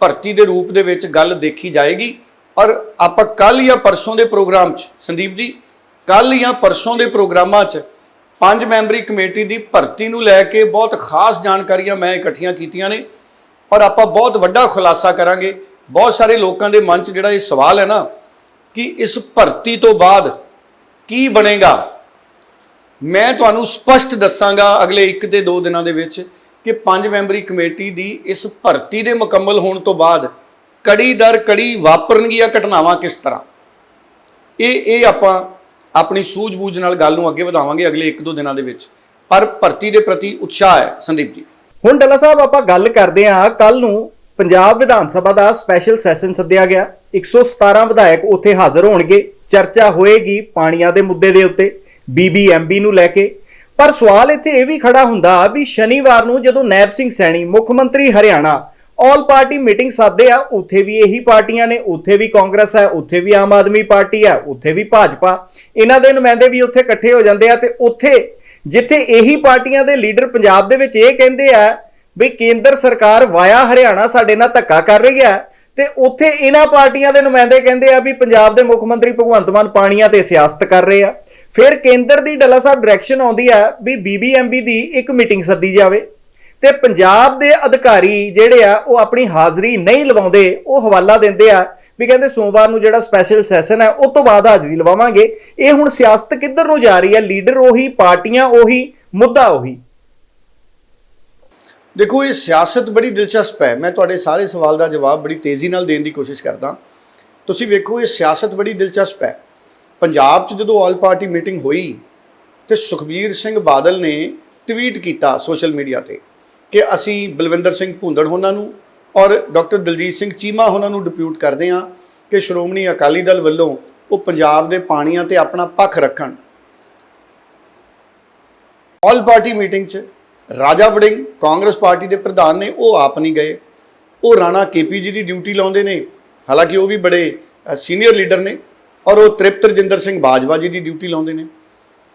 ਭਰਤੀ ਦੇ ਰੂਪ ਦੇ ਵਿੱਚ ਗੱਲ ਦੇਖੀ ਜਾਏਗੀ। ਔਰ ਆਪਾਂ ਕੱਲ ਜਾਂ ਪਰਸੋਂ ਦੇ ਪ੍ਰੋਗਰਾਮ 'ਚ, ਸੰਦੀਪ ਜੀ ਕੱਲ ਜਾਂ ਪਰਸੋਂ ਦੇ ਪ੍ਰੋਗਰਾਮਾਂ 'ਚ ਪੰਜ ਮੈਂਬਰੀ ਕਮੇਟੀ ਦੀ ਭਰਤੀ ਨੂੰ ਲੈ ਕੇ ਬਹੁਤ ਖਾਸ ਜਾਣਕਾਰੀਆਂ ਮੈਂ ਇਕੱਠੀਆਂ ਕੀਤੀਆਂ ਨੇ ਔਰ ਆਪਾਂ ਬਹੁਤ ਵੱਡਾ ਖੁਲਾਸਾ ਕਰਾਂਗੇ। ਬਹੁਤ ਸਾਰੇ ਲੋਕਾਂ ਦੇ ਮਨ 'ਚ ਜਿਹੜਾ ਇਹ ਸਵਾਲ ਹੈ ਨਾ ਕਿ ਇਸ ਭਰਤੀ ਤੋਂ ਬਾਅਦ ਕੀ ਬਣੇਗਾ? ਮੈਂ ਤੁਹਾਨੂੰ ਸਪਸ਼ਟ ਦੱਸਾਂਗਾ ਅਗਲੇ 1 ਤੇ 2 ਦਿਨਾਂ ਦੇ ਵਿੱਚ ਕਿ ਪੰਜ ਮੈਂਬਰੀ ਕਮੇਟੀ ਦੀ ਇਸ ਭਰਤੀ ਦੇ ਮੁਕੰਮਲ ਹੋਣ ਤੋਂ ਬਾਅਦ ਕੜੀ ਦਰ ਕੜੀ ਵਾਪਰਨਗੀਆਂ ਘਟਨਾਵਾਂ ਕਿਸ ਤਰ੍ਹਾਂ? ਇਹ ਇਹ ਆਪਾਂ ਆਪਣੀ ਸੂਝ-ਬੂਝ ਨਾਲ ਗੱਲ ਨੂੰ ਅੱਗੇ ਵਧਾਵਾਂਗੇ ਅਗਲੇ 1-2 ਦਿਨਾਂ ਦੇ ਵਿੱਚ। ਪਰ ਭਰਤੀ ਦੇ ਪ੍ਰਤੀ ਉਤਸ਼ਾਹ ਹੈ, ਸੰਦੀਪ ਜੀ। ਹੁਣ ਡੱਲਾ ਸਾਹਿਬ, ਆਪਾਂ ਗੱਲ ਕਰਦੇ ਹਾਂ ਕੱਲ ਨੂੰ ਪੰਜਾਬ ਵਿਧਾਨ ਸਭਾ ਦਾ ਸਪੈਸ਼ਲ ਸੈਸ਼ਨ ਸੱਦਿਆ ਗਿਆ। 117 ਵਿਧਾਇਕ ਉੱਥੇ ਹਾਜ਼ਰ ਹੋਣਗੇ। ਚਰਚਾ ਹੋਏਗੀ ਪਾਣੀਆਂ ਦੇ ਮੁੱਦੇ ਦੇ ਉੱਤੇ ਬੀਬੀਐਮਬੀ ਨੂੰ ਲੈ ਕੇ। ਪਰ ਸਵਾਲ ਇੱਥੇ ਇਹ ਵੀ ਖੜਾ ਹੁੰਦਾ ਵੀ ਸ਼ਨੀਵਾਰ ਨੂੰ ਜਦੋਂ ਨੈਬ ਸਿੰਘ ਸੈਣੀ, ਮੁੱਖ ਮੰਤਰੀ ਹਰਿਆਣਾ ਆਲ ਪਾਰਟੀ ਮੀਟਿੰਗ ਸਾਦੇ ਆ, ਉੱਥੇ ਵੀ ਇਹੀ ਪਾਰਟੀਆਂ ਨੇ, ਉੱਥੇ ਵੀ ਕਾਂਗਰਸ ਹੈ ਉੱਥੇ ਵੀ ਆਮ ਆਦਮੀ ਪਾਰਟੀ ਹੈ ਉੱਥੇ ਵੀ ਭਾਜਪਾ। ਇਹਨਾਂ ਦੇ ਨੁਮਾਇੰਦੇ ਵੀ ਉੱਥੇ ਇਕੱਠੇ ਹੋ ਜਾਂਦੇ ਆ ਤੇ ਉੱਥੇ ਜਿੱਥੇ ਇਹੀ ਪਾਰਟੀਆਂ ਦੇ ਲੀਡਰ ਪੰਜਾਬ ਦੇ ਵਿੱਚ ਇਹ ਕਹਿੰਦੇ ਆ ਵੀ ਕੇਂਦਰ ਸਰਕਾਰ ਵਾਇਆ ਹਰਿਆਣਾ ਸਾਡੇ ਨਾਲ ਧੱਕਾ ਕਰ ਰਹੀ ਹੈ ਤੇ ਉੱਥੇ ਇਹਨਾਂ ਪਾਰਟੀਆਂ ਦੇ ਨੁਮਾਇੰਦੇ ਕਹਿੰਦੇ ਆ ਵੀ ਪੰਜਾਬ ਦੇ ਮੁੱਖ ਮੰਤਰੀ ਭਗਵੰਤ ਮਾਨ ਪਾਣੀਆਂ ਤੇ ਸਿਆਸਤ ਕਰ ਰਹੇ ਆ। ਫਿਰ ਕੇਂਦਰ ਦੀ ਡੱਲਾ ਸਾਹਿਬ ਡਾਇਰੈਕਸ਼ਨ ਆਉਂਦੀ ਹੈ ਵੀ ਬੀਬੀਐਮਬੀ ਦੀ ਇੱਕ ਮੀਟਿੰਗ ਸੱਦੀ ਜਾਵੇ। ਤੇ ਪੰਜਾਬ ਦੇ ਅਧਿਕਾਰੀ ਜਿਹੜੇ ਆ, ਉਹ ਆਪਣੀ ਹਾਜ਼ਰੀ ਨਹੀਂ ਲਵਾਉਂਦੇ, ਉਹ ਹਵਾਲਾ ਦਿੰਦੇ ਆ ਵੀ ਕਹਿੰਦੇ ਸੋਮਵਾਰ ਨੂੰ ਜਿਹੜਾ ਸਪੈਸ਼ਲ ਸੈਸ਼ਨ ਹੈ, ਉਹ ਤੋਂ ਬਾਅਦ ਹਾਜ਼ਰੀ ਲਵਾਵਾਂਗੇ। ਇਹ ਹੁਣ ਸਿਆਸਤ ਕਿੱਧਰ ਨੂੰ ਜਾ ਰਹੀ ਹੈ? ਲੀਡਰ ਉਹੀ, ਪਾਰਟੀਆਂ ਉਹੀ, ਮੁੱਦਾ ਉਹੀ। ਦੇਖੋ, ਇਹ ਸਿਆਸਤ ਬੜੀ ਦਿਲਚਸਪ ਹੈ। ਮੈਂ ਤੁਹਾਡੇ ਸਾਰੇ ਸਵਾਲ ਦਾ ਜਵਾਬ ਬੜੀ ਤੇਜ਼ੀ ਨਾਲ ਦੇਣ ਦੀ ਕੋਸ਼ਿਸ਼ ਕਰਦਾ। ਤੁਸੀਂ ਵੇਖੋ, ਇਹ ਸਿਆਸਤ ਬੜੀ ਦਿਲਚਸਪ ਹੈ। ਪੰਜਾਬ 'ਚ ਜਦੋਂ ਆਲ ਪਾਰਟੀ ਮੀਟਿੰਗ ਹੋਈ ਤੇ ਸੁਖਬੀਰ ਸਿੰਘ ਬਾਦਲ ਨੇ ਟਵੀਟ ਕੀਤਾ ਸੋਸ਼ਲ ਮੀਡੀਆ ਤੇ। ਕਿ ਅਸੀਂ ਬਲਵਿੰਦਰ ਸਿੰਘ ਭੁੰਦੜ ਉਹਨਾਂ ਨੂੰ ਔਰ ਡਾਕਟਰ ਦਲਜੀਤ ਸਿੰਘ ਚੀਮਾ ਉਹਨਾਂ ਨੂੰ ਡਿਪਿਊਟ ਕਰਦੇ ਹਾਂ ਕਿ ਸ਼੍ਰੋਮਣੀ ਅਕਾਲੀ ਦਲ ਵੱਲੋਂ ਉਹ ਪੰਜਾਬ ਦੇ ਪਾਣੀਆਂ ਤੇ ਆਪਣਾ ਪੱਖ ਰੱਖਣ। ਆਲ ਪਾਰਟੀ ਮੀਟਿੰਗ 'ਚ ਰਾਜਾ ਵੜਿੰਗ ਕਾਂਗਰਸ ਪਾਰਟੀ ਦੇ ਪ੍ਰਧਾਨ ਨੇ, ਉਹ ਆਪ ਨਹੀਂ ਗਏ। ਉਹ ਰਾਣਾ ਕੇਪੀ ਜੀ ਦੀ ਡਿਊਟੀ ਲਾਉਂਦੇ ਨੇ, ਹਾਲਾਂਕਿ ਉਹ ਵੀ ਬੜੇ ਸੀਨੀਅਰ ਲੀਡਰ ਨੇ ਔਰ ਉਹ ਤ੍ਰਿਪਤ ਰਜਿੰਦਰ ਸਿੰਘ ਬਾਜਵਾ ਜੀ ਦੀ ਡਿਊਟੀ ਲਾਉਂਦੇ ਨੇ।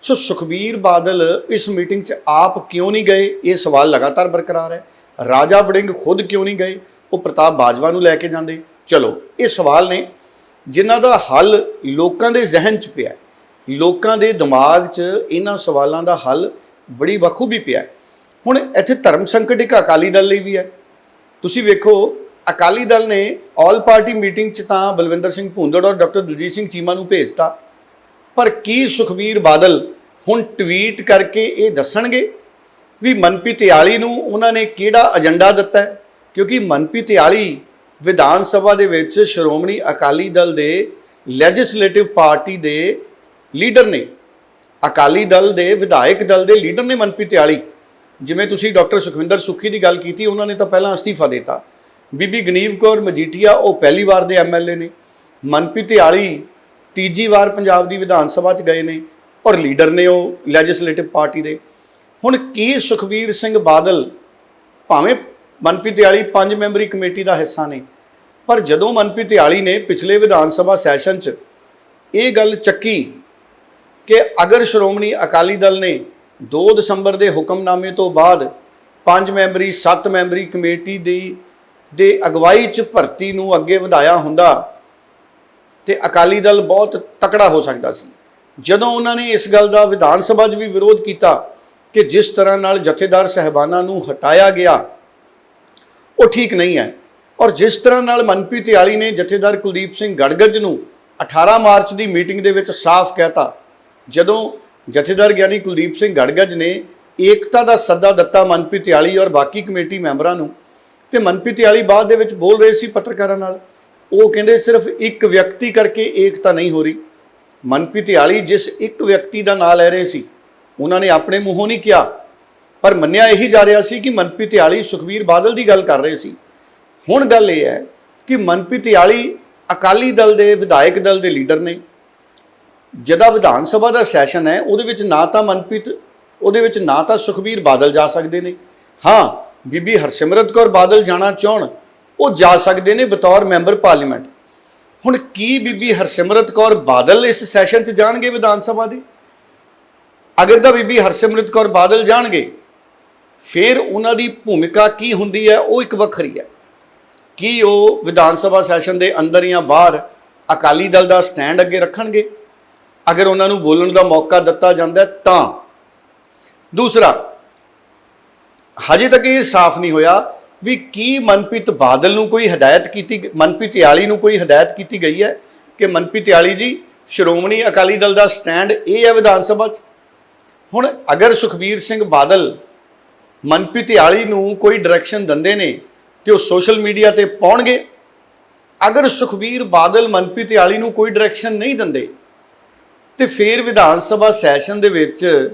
ਸੋ ਸੁਖਬੀਰ ਬਾਦਲ ਇਸ ਮੀਟਿੰਗ 'ਚ ਆਪ ਕਿਉਂ ਨਹੀਂ ਗਏ? ਇਹ ਸਵਾਲ ਲਗਾਤਾਰ ਬਰਕਰਾਰ ਹੈ। ਰਾਜਾ ਵੜਿੰਗ ਖੁਦ ਕਿਉਂ ਨਹੀਂ ਗਏ? ਉਹ ਪ੍ਰਤਾਪ ਬਾਜਵਾ ਨੂੰ ਲੈ ਕੇ ਜਾਂਦੇ। ਚਲੋ, ਇਹ ਸਵਾਲ ਨੇ ਜਿਨ੍ਹਾਂ ਦਾ ਹੱਲ ਲੋਕਾਂ ਦੇ ਜ਼ਿਹਨ 'ਚ ਪਿਆ ਲੋਕਾਂ ਦੇ ਦਿਮਾਗ 'ਚ ਇਹਨਾਂ ਸਵਾਲਾਂ ਦਾ ਹੱਲ ਬੜੀ ਬਖੂਬੀ ਪਿਆ ਹੁਣ ਇੱਥੇ ਧਰਮ ਸੰਕਟ ਇੱਕ ਅਕਾਲੀ ਦਲ ਲਈ ਵੀ ਹੈ। ਤੁਸੀਂ ਵੇਖੋ, ਅਕਾਲੀ ਦਲ ਨੇ ਆਲ ਪਾਰਟੀ ਮੀਟਿੰਗ 'ਚ ਤਾਂ ਬਲਵਿੰਦਰ ਸਿੰਘ ਭੁੰਦੜ ਔਰ ਡਾਕਟਰ ਦਲਜੀਤ ਸਿੰਘ ਚੀਮਾ ਨੂੰ ਭੇਜਤਾ। ਪਰ ਕੀ ਸੁਖਬੀਰ ਬਾਦਲ ਹੁਣ ਟਵੀਟ ਕਰਕੇ ਇਹ ਦੱਸਣਗੇ ਵੀ ਮਨਪ੍ਰੀਤ ਇਆਲੀ ਨੂੰ ਉਹਨਾਂ ਨੇ ਕਿਹੜਾ ਏਜੰਡਾ ਦਿੱਤਾ ਹੈ? ਕਿਉਂਕਿ ਮਨਪ੍ਰੀਤ ਇਆਲੀ ਵਿਧਾਨ ਸਭਾ ਦੇ ਵਿੱਚ ਸ਼੍ਰੋਮਣੀ ਅਕਾਲੀ ਦਲ ਦੇ ਲੈਜਿਸਲੇਟਿਵ ਪਾਰਟੀ ਦੇ ਲੀਡਰ ਨੇ। ਅਕਾਲੀ ਦਲ ਦੇ ਵਿਧਾਇਕ ਦਲ ਦੇ ਲੀਡਰ ਨੇ ਮਨਪ੍ਰੀਤ ਇਆਲੀ ਜਿਵੇਂ ਤੁਸੀਂ ਡਾਕਟਰ ਸੁਖਵਿੰਦਰ ਸੁੱਖੀ ਦੀ ਗੱਲ ਕੀਤੀ, ਉਹਨਾਂ ਨੇ ਤਾਂ ਪਹਿਲਾਂ ਅਸਤੀਫਾ ਦਿੱਤਾ। ਬੀਬੀ ਗਨੀਵ ਕੌਰ ਮਜੀਠੀਆ ਉਹ ਪਹਿਲੀ ਵਾਰ ਦੇ ਐਮਐਲਏ ਨੇ। ਮਨਪ੍ਰੀਤ ਇਆਲੀ ਤੀਜੀ ਵਾਰ ਪੰਜਾਬ ਦੀ ਵਿਧਾਨ ਸਭਾ 'ਚ ਗਏ ਨੇ ਔਰ ਲੀਡਰ ਨੇ ਉਹ ਲੈਜਿਸਲੇਟਿਵ ਪਾਰਟੀ ਦੇ। ਹੁਣ ਕੀ ਸੁਖਬੀਰ ਸਿੰਘ ਬਾਦਲ ਭਾਵੇਂ ਮਨਪ੍ਰੀਤ ਇਆਲੀ ਪੰਜ ਮੈਂਬਰੀ ਕਮੇਟੀ ਦਾ ਹਿੱਸਾ ਨੇ, ਪਰ ਜਦੋਂ ਮਨਪ੍ਰੀਤ ਇਆਲੀ ਨੇ ਪਿਛਲੇ ਵਿਧਾਨ ਸਭਾ ਸੈਸ਼ਨ 'ਚ ਇਹ ਗੱਲ ਚੱਕੀ ਕਿ ਅਗਰ ਸ਼੍ਰੋਮਣੀ ਅਕਾਲੀ ਦਲ ਨੇ 2 ਦਸੰਬਰ ਦੇ ਹੁਕਮਨਾਮੇ ਤੋਂ ਬਾਅਦ ਪੰਜ ਮੈਂਬਰੀ, ਸੱਤ ਮੈਂਬਰੀ ਕਮੇਟੀ ਦੀ ਦੇ ਅਗਵਾਈ 'ਚ ਭਰਤੀ ਨੂੰ ਅੱਗੇ ਵਧਾਇਆ ਹੁੰਦਾ ਤੇ ਅਕਾਲੀ ਦਲ ਬਹੁਤ ਤਕੜਾ ਹੋ ਸਕਦਾ ਸੀ। ਜਦੋਂ ਉਹਨਾਂ ਨੇ ਇਸ ਗੱਲ ਦਾ ਵਿਧਾਨ ਸਭਾ 'ਚ ਵੀ ਵਿਰੋਧ ਕੀਤਾ ਕਿ ਜਿਸ ਤਰ੍ਹਾਂ ਨਾਲ ਜਥੇਦਾਰ ਸਹਿਬਾਨਾਂ ਨੂੰ ਹਟਾਇਆ ਗਿਆ, ਉਹ ਠੀਕ ਨਹੀਂ ਹੈ। ਔਰ ਜਿਸ ਤਰ੍ਹਾਂ ਨਾਲ ਮਨਪ੍ਰੀਤ ਇਆਲੀ ਨੇ ਜਥੇਦਾਰ ਕੁਲਦੀਪ ਸਿੰਘ ਗੜਗੱਜ ਨੂੰ 18 ਮਾਰਚ ਦੀ ਮੀਟਿੰਗ ਦੇ ਵਿੱਚ ਸਾਫ਼ ਕਹਿਤਾ, ਜਦੋਂ ਜਥੇਦਾਰ ਗਿਆਨੀ ਕੁਲਦੀਪ ਸਿੰਘ ਗੜਗੱਜ ਨੇ ਏਕਤਾ ਦਾ ਸੱਦਾ ਦਿੱਤਾ ਮਨਪ੍ਰੀਤ ਇਆਲੀ ਔਰ ਬਾਕੀ ਕਮੇਟੀ ਮੈਂਬਰਾਂ ਨੂੰ, ਤੇ ਮਨਪ੍ਰੀਤ ਇਆਲੀ ਬਾਅਦ ਦੇ ਵਿੱਚ ਬੋਲ ਰਹੇ ਸੀ ਪੱਤਰਕਾਰਾਂ ਨਾਲ ਉਹ ਕਹਿੰਦੇ ਸਿਰਫ ਇੱਕ ਵਿਅਕਤੀ ਕਰਕੇ ਏਕਤਾ ਨਹੀਂ ਹੋ ਰਹੀ। ਮਨਪ੍ਰੀਤ ਇਆਲੀ ਜਿਸ ਇੱਕ ਵਿਅਕਤੀ ਦਾ ਨਾਂ ਲੈ ਰਹੇ ਸੀ, ਉਹਨਾਂ ਨੇ ਆਪਣੇ ਮੂੰਹੋਂ ਨਹੀਂ ਕਿਹਾ। ਪਰ ਮੰਨਿਆ ਇਹੀ ਜਾ ਰਿਹਾ ਸੀ ਕਿ ਮਨਪ੍ਰੀਤ ਇਆਲੀ ਸੁਖਵੀਰ ਬਾਦਲ ਦੀ ਗੱਲ ਕਰ ਰਹੇ ਸੀ। ਹੁਣ ਗੱਲ ਇਹ ਹੈ ਕਿ ਮਨਪ੍ਰੀਤ ਇਆਲੀ ਅਕਾਲੀ ਦਲ ਦੇ ਵਿਧਾਇਕ ਦਲ ਦੇ ਲੀਡਰ ਨੇ। ਜਦੋਂ ਵਿਧਾਨ ਸਭਾ ਦਾ ਸੈਸ਼ਨ ਹੈ, ਉਹਦੇ ਵਿੱਚ ਨਾ ਤਾਂ ਮਨਪ੍ਰੀਤ, ਉਹਦੇ ਵਿੱਚ ਨਾ ਤਾਂ ਸੁਖਬੀਰ ਬਾਦਲ ਜਾ ਸਕਦੇ ਨੇ। ਹਾਂ, ਬੀਬੀ ਹਰਸਿਮਰਤ ਕੌਰ ਬਾਦਲ ਜਾਣਾ ਚਾਹਣ ਉਹ ਜਾ ਸਕਦੇ ਨੇ ਬਤੌਰ ਮੈਂਬਰ ਪਾਰਲੀਮੈਂਟ। ਹੁਣ ਕੀ ਬੀਬੀ ਹਰਸਿਮਰਤ ਕੌਰ ਬਾਦਲ ਇਸ ਸੈਸ਼ਨ 'ਚ ਜਾਣਗੇ ਵਿਧਾਨ ਸਭਾ ਦੇ? ਅਗਰ ਤਾਂ ਬੀਬੀ ਹਰਸਿਮਰਤ ਕੌਰ ਬਾਦਲ ਜਾਣਗੇ, ਫਿਰ ਉਹਨਾਂ ਦੀ ਭੂਮਿਕਾ ਕੀ ਹੁੰਦੀ ਹੈ, ਉਹ ਇੱਕ ਵੱਖਰੀ ਹੈ। ਕੀ ਉਹ ਵਿਧਾਨ ਸਭਾ ਸੈਸ਼ਨ ਦੇ ਅੰਦਰ ਜਾਂ ਬਾਹਰ ਅਕਾਲੀ ਦਲ ਦਾ ਸਟੈਂਡ ਅੱਗੇ ਰੱਖਣਗੇ? ਅਗਰ ਉਹਨਾਂ ਨੂੰ ਬੋਲਣ ਦਾ ਮੌਕਾ ਦਿੱਤਾ ਜਾਂਦਾ ਤਾਂ। ਦੂਸਰਾ, ਹਜੇ ਤੱਕ ਇਹ ਸਾਫ਼ ਨਹੀਂ ਹੋਇਆ ਵੀ ਕੀ ਮਨਪ੍ਰੀਤ ਬਾਦਲ ਨੂੰ ਕੋਈ ਹਦਾਇਤ ਕੀਤੀ ਮਨਪ੍ਰੀਤ ਇਆਲੀ ਨੂੰ ਕੋਈ ਹਦਾਇਤ ਕੀਤੀ ਗਈ ਹੈ ਕਿ ਮਨਪ੍ਰੀਤ ਇਆਲੀ ਜੀ, ਸ਼੍ਰੋਮਣੀ ਅਕਾਲੀ ਦਲ ਦਾ ਸਟੈਂਡ ਇਹ ਹੈ ਵਿਧਾਨ ਸਭਾ 'ਚ? ਹੁਣ ਅਗਰ ਸੁਖਬੀਰ ਸਿੰਘ ਬਾਦਲ ਮਨਪ੍ਰੀਤ ਇਆਲੀ ਨੂੰ ਕੋਈ ਡਾਇਰੈਕਸ਼ਨ ਦਿੰਦੇ ਨੇ ਤੇ ਉਹ ਸੋਸ਼ਲ ਮੀਡੀਆ ਤੇ ਪਾਉਣਗੇ? ਅਗਰ ਸੁਖਬੀਰ ਬਾਦਲ ਮਨਪ੍ਰੀਤ ਇਆਲੀ ਨੂੰ ਕੋਈ ਡਾਇਰੈਕਸ਼ਨ ਨਹੀਂ ਦਿੰਦੇ, ਤੇ ਫਿਰ ਵਿਧਾਨ ਸਭਾ ਸੈਸ਼ਨ ਦੇ ਵਿੱਚ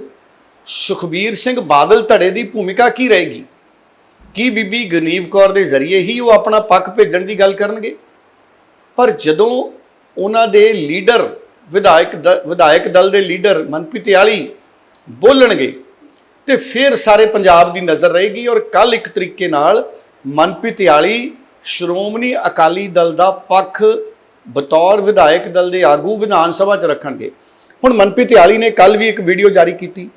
ਸੁਖਬੀਰ ਸਿੰਘ ਬਾਦਲ ਧੜੇ ਦੀ ਭੂਮਿਕਾ ਕੀ ਰਹੇਗੀ? ਕੀ ਬੀਬੀ ਗਨੀਵ ਕੌਰ ਦੇ ਜ਼ਰੀਏ ਹੀ ਉਹ ਆਪਣਾ ਪੱਖ ਭੇਜਣ ਦੀ ਗੱਲ ਕਰਨਗੇ? ਪਰ ਜਦੋਂ ਉਹਨਾਂ ਦੇ ਲੀਡਰ, ਵਿਧਾਇਕ ਦ- ਵਿਧਾਇਕ ਦਲ ਦੇ ਲੀਡਰ ਮਨਪ੍ਰੀਤ ਇਆਲੀ ਬੋਲਣਗੇ, ਤੇ ਫਿਰ ਸਾਰੇ ਪੰਜਾਬ ਦੀ ਨਜ਼ਰ ਰਹੇਗੀ ਔਰ ਕੱਲ ਇੱਕ ਤਰੀਕੇ ਨਾਲ ਮਨਪ੍ਰੀਤ ਇਆਲੀ ਸ਼੍ਰੋਮਣੀ ਅਕਾਲੀ ਦਲ ਦਾ ਪੱਖ ਬਤੌਰ ਵਿਧਾਇਕ ਦਲ ਦੇ ਆਗੂ ਵਿਧਾਨ ਸਭਾ 'ਚ ਰੱਖਣਗੇ। ਹੁਣ ਮਨਪ੍ਰੀਤ ਇਆਲੀ ਨੇ ਕੱਲ ਵੀ ਇੱਕ ਵੀਡੀਓ ਜਾਰੀ ਕੀਤੀ।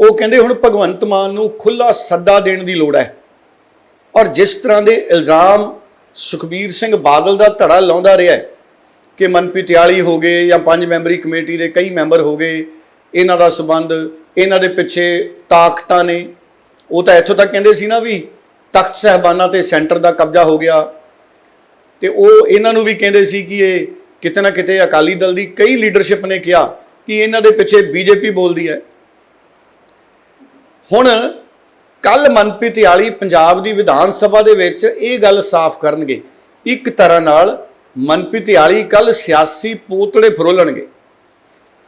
ਉਹ ਕਹਿੰਦੇ ਹੁਣ ਭਗਵੰਤ ਮਾਨ ਨੂੰ ਖੁੱਲਾ ਸੱਦਾ ਦੇਣ ਦੀ ਲੋੜ ਹੈ। ਔਰ ਜਿਸ ਤਰ੍ਹਾਂ ਦੇ ਇਲਜ਼ਾਮ ਸੁਖਬੀਰ ਸਿੰਘ ਬਾਦਲ ਦਾ ਧੜਾ ਲਾਉਂਦਾ ਰਿਹਾ ਹੈ ਕਿ ਮਨਪ੍ਰੀਤ ਯਾਲੀ ਹੋ ਗਏ ਜਾਂ ਪੰਜ ਮੈਂਬਰੀ ਕਮੇਟੀ ਦੇ ਕਈ ਮੈਂਬਰ ਹੋ ਗਏ, ਇਹਨਾਂ ਦਾ ਸਬੰਧ, ਇਹਨਾਂ ਦੇ ਪਿੱਛੇ ਤਾਕਤਾਂ ਨੇ। ਉਹ ਤਾਂ ਇੱਥੋਂ ਤੱਕ ਕਹਿੰਦੇ ਸੀ ਨਾ ਵੀ ਤਖਤ ਸਹਿਬਾਨਾਂ ਤੇ ਸੈਂਟਰ ਦਾ ਕਬਜ਼ਾ ਹੋ ਗਿਆ। ਤੇ ਉਹ ਇਹਨਾਂ ਨੂੰ ਵੀ ਕਹਿੰਦੇ ਸੀ ਕਿ ਇਹ ਕਿਤੇ ਨਾ ਕਿਤੇ ਅਕਾਲੀ ਦਲ ਦੀ ਕਈ ਲੀਡਰਸ਼ਿਪ ਨੇ ਕਿਹਾ ਕਿ ਇਹਨਾਂ ਦੇ ਪਿੱਛੇ ਬੀਜੇਪੀ ਬੋਲਦੀ ਹੈ। ਹੁਣ ਕੱਲ ਮਨਪ੍ਰੀਤ ਯਾਲੀ ਪੰਜਾਬ ਦੀ ਵਿਧਾਨ ਸਭਾ ਦੇ ਵਿੱਚ ਇਹ ਗੱਲ ਸਾਫ਼ ਕਰਨਗੇ। ਇੱਕ ਤਰ੍ਹਾਂ ਨਾਲ ਮਨਪ੍ਰੀਤ ਯਾਲੀ ਕੱਲ ਸਿਆਸੀ ਪੋਤੜੇ ਫਰੋਲਣਗੇ।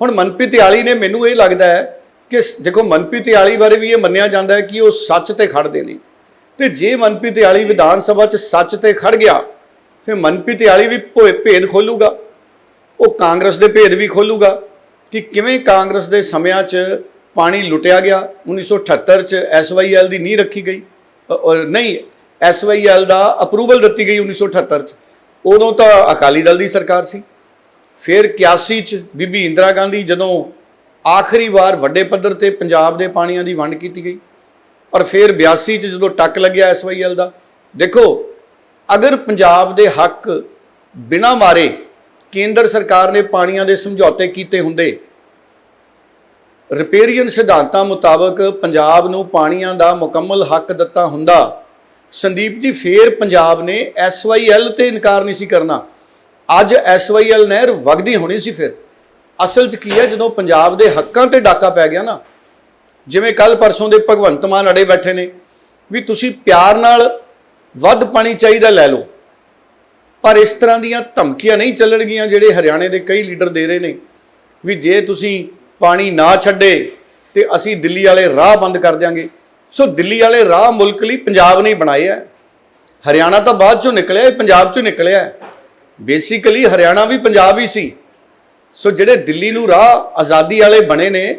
ਹੁਣ ਮਨਪ੍ਰੀਤ ਯਾਲੀ ਨੇ ਮੈਨੂੰ ਇਹ ਲੱਗਦਾ ਹੈ ਕਿ ਦੇਖੋ ਮਨਪ੍ਰੀਤ ਯਾਲੀ ਬਾਰੇ ਵੀ ਇਹ ਮੰਨਿਆ ਜਾਂਦਾ ਹੈ ਕਿ ਉਹ ਸੱਚ ਤੇ ਖੜਦੇ ਨੇ। ਤੇ ਜੇ ਮਨਪ੍ਰੀਤ ਯਾਲੀ ਵਿਧਾਨ ਸਭਾ 'ਚ ਸੱਚ ਤੇ ਖੜ ਗਿਆ, ਫਿਰ ਮਨਪ੍ਰੀਤ ਯਾਲੀ ਵੀ ਭੋ- ਭੇਦ ਖੋਲੂਗਾ। ਉਹ ਕਾਂਗਰਸ ਦੇ ਭੇਦ ਵੀ ਖੋਲੂਗਾ ਕਿ ਕਿਵੇਂ ਕਾਂਗਰਸ ਦੇ ਸਮਿਆਂ 'ਚ ਪਾਣੀ ਲੁੱਟਿਆ ਗਿਆ। 1978 'ਚ ਐਸਵਾਈਐਲ ਦੀ ਨੀਂਹ ਰੱਖੀ ਗਈ। ਅ- ਅ- ਨਹੀਂ ਐਸਵਾਈਐਲ ਦਾ ਅਪਰੂਵਲ ਦਿੱਤੀ ਗਈ 1978 'ਚ। ਉਦੋਂ ਤਾਂ ਅਕਾਲੀ ਦਲ ਦੀ ਸਰਕਾਰ ਸੀ। ਫਿਰ 81 ਚ ਬੀਬੀ ਇੰਦਰਾ ਗਾਂਧੀ ਜਦੋਂ ਆਖਰੀ ਵਾਰ ਵੱਡੇ ਪੱਧਰ ਤੇ ਪੰਜਾਬ ਦੇ ਪਾਣੀਆਂ ਦੀ ਵੰਡ ਕੀਤੀ ਗਈ। ਔਰ ਫਿਰ 82 ਚ ਜਦੋਂ ਟੱਕ ਲੱਗਿਆ ਐਸਵਾਈਐਲ ਦਾ, ਦੇਖੋ, ਅਗਰ ਪੰਜਾਬ ਦੇ ਹੱਕ ਬਿਨਾ ਮਾਰੇ ਕੇਂਦਰ ਸਰਕਾਰ ਨੇ ਪਾਣੀਆਂ ਦੇ ਸਮਝੌਤੇ ਕੀਤੇ ਹੁੰਦੇ ਰਿਪੇਰੀਅਨ ਸਿਧਾਂਤਾਂ ਮੁਤਾਬਕ ਪੰਜਾਬ ਨੂੰ ਪਾਣੀਆਂ ਦਾ ਮੁਕੰਮਲ ਹੱਕ ਦਿੱਤਾ ਹੁੰਦਾ। ਸੰਦੀਪ ਜੀ, ਫੇਰ ਪੰਜਾਬ ਨੇ ਐਸਵਾਈਐਲ ਤੇ ਇਨਕਾਰ ਨਹੀਂ ਸੀ ਕਰਨਾ। ਅੱਜ ਐਸਵਾਈਐਲ ਨਹਿਰ ਵਗਦੀ ਹੋਣੀ ਸੀ ਫਿਰ। ਅਸਲ 'ਚ ਕੀ ਹੈ, ਜਦੋਂ ਪੰਜਾਬ ਦੇ ਹੱਕਾਂ ਤੇ ਡਾਕਾ ਪੈ ਗਿਆ ਨਾ, ਜਿਵੇਂ ਕੱਲ ਪਰਸੋਂ ਦੇ ਭਗਵੰਤ ਮਾਨ ਅੜੇ ਬੈਠੇ ਨੇ, ਵੀ ਤੁਸੀਂ ਪਿਆਰ ਨਾਲ ਵੱਧ ਪਾਣੀ ਚਾਹੀਦਾ ਲੈ ਲਓ। ਪਰ ਇਸ ਤਰ੍ਹਾਂ ਦੀਆਂ ਧਮਕੀਆਂ ਨਹੀਂ ਚੱਲਣਗੀਆਂ ਜਿਹੜੇ ਹਰਿਆਣੇ ਦੇ ਕਈ ਲੀਡਰ ਦੇ ਰਹੇ ਨੇ, ਵੀ ਜੇ ਤੁਸੀਂ ਪਾਣੀ ਨਾ ਛੱਡੇ ਤੇ ਅਸੀਂ ਦਿੱਲੀ ਵਾਲੇ ਰਾਹ ਬੰਦ ਕਰ ਦਿਆਂਗੇ। ਸੋ ਦਿੱਲੀ ਵਾਲੇ ਰਾਹ ਮੁਲਕ ਲਈ ਪੰਜਾਬ ਨੇ ਹੀ ਬਣਾਏ ਆ। ਹਰਿਆਣਾ ਤਾਂ ਬਾਅਦ ਚੋਂ ਨਿਕਲਿਆ ਇਹ ਪੰਜਾਬ ਚੋਂ ਨਿਕਲਿਆ ਬੇਸਿਕਲੀ ਹਰਿਆਣਾ ਵੀ ਪੰਜਾਬ ਹੀ ਸੀ। ਸੋ ਜਿਹੜੇ ਦਿੱਲੀ ਨੂੰ ਰਾਹ ਆਜ਼ਾਦੀ ਵਾਲੇ ਬਣੇ ਨੇ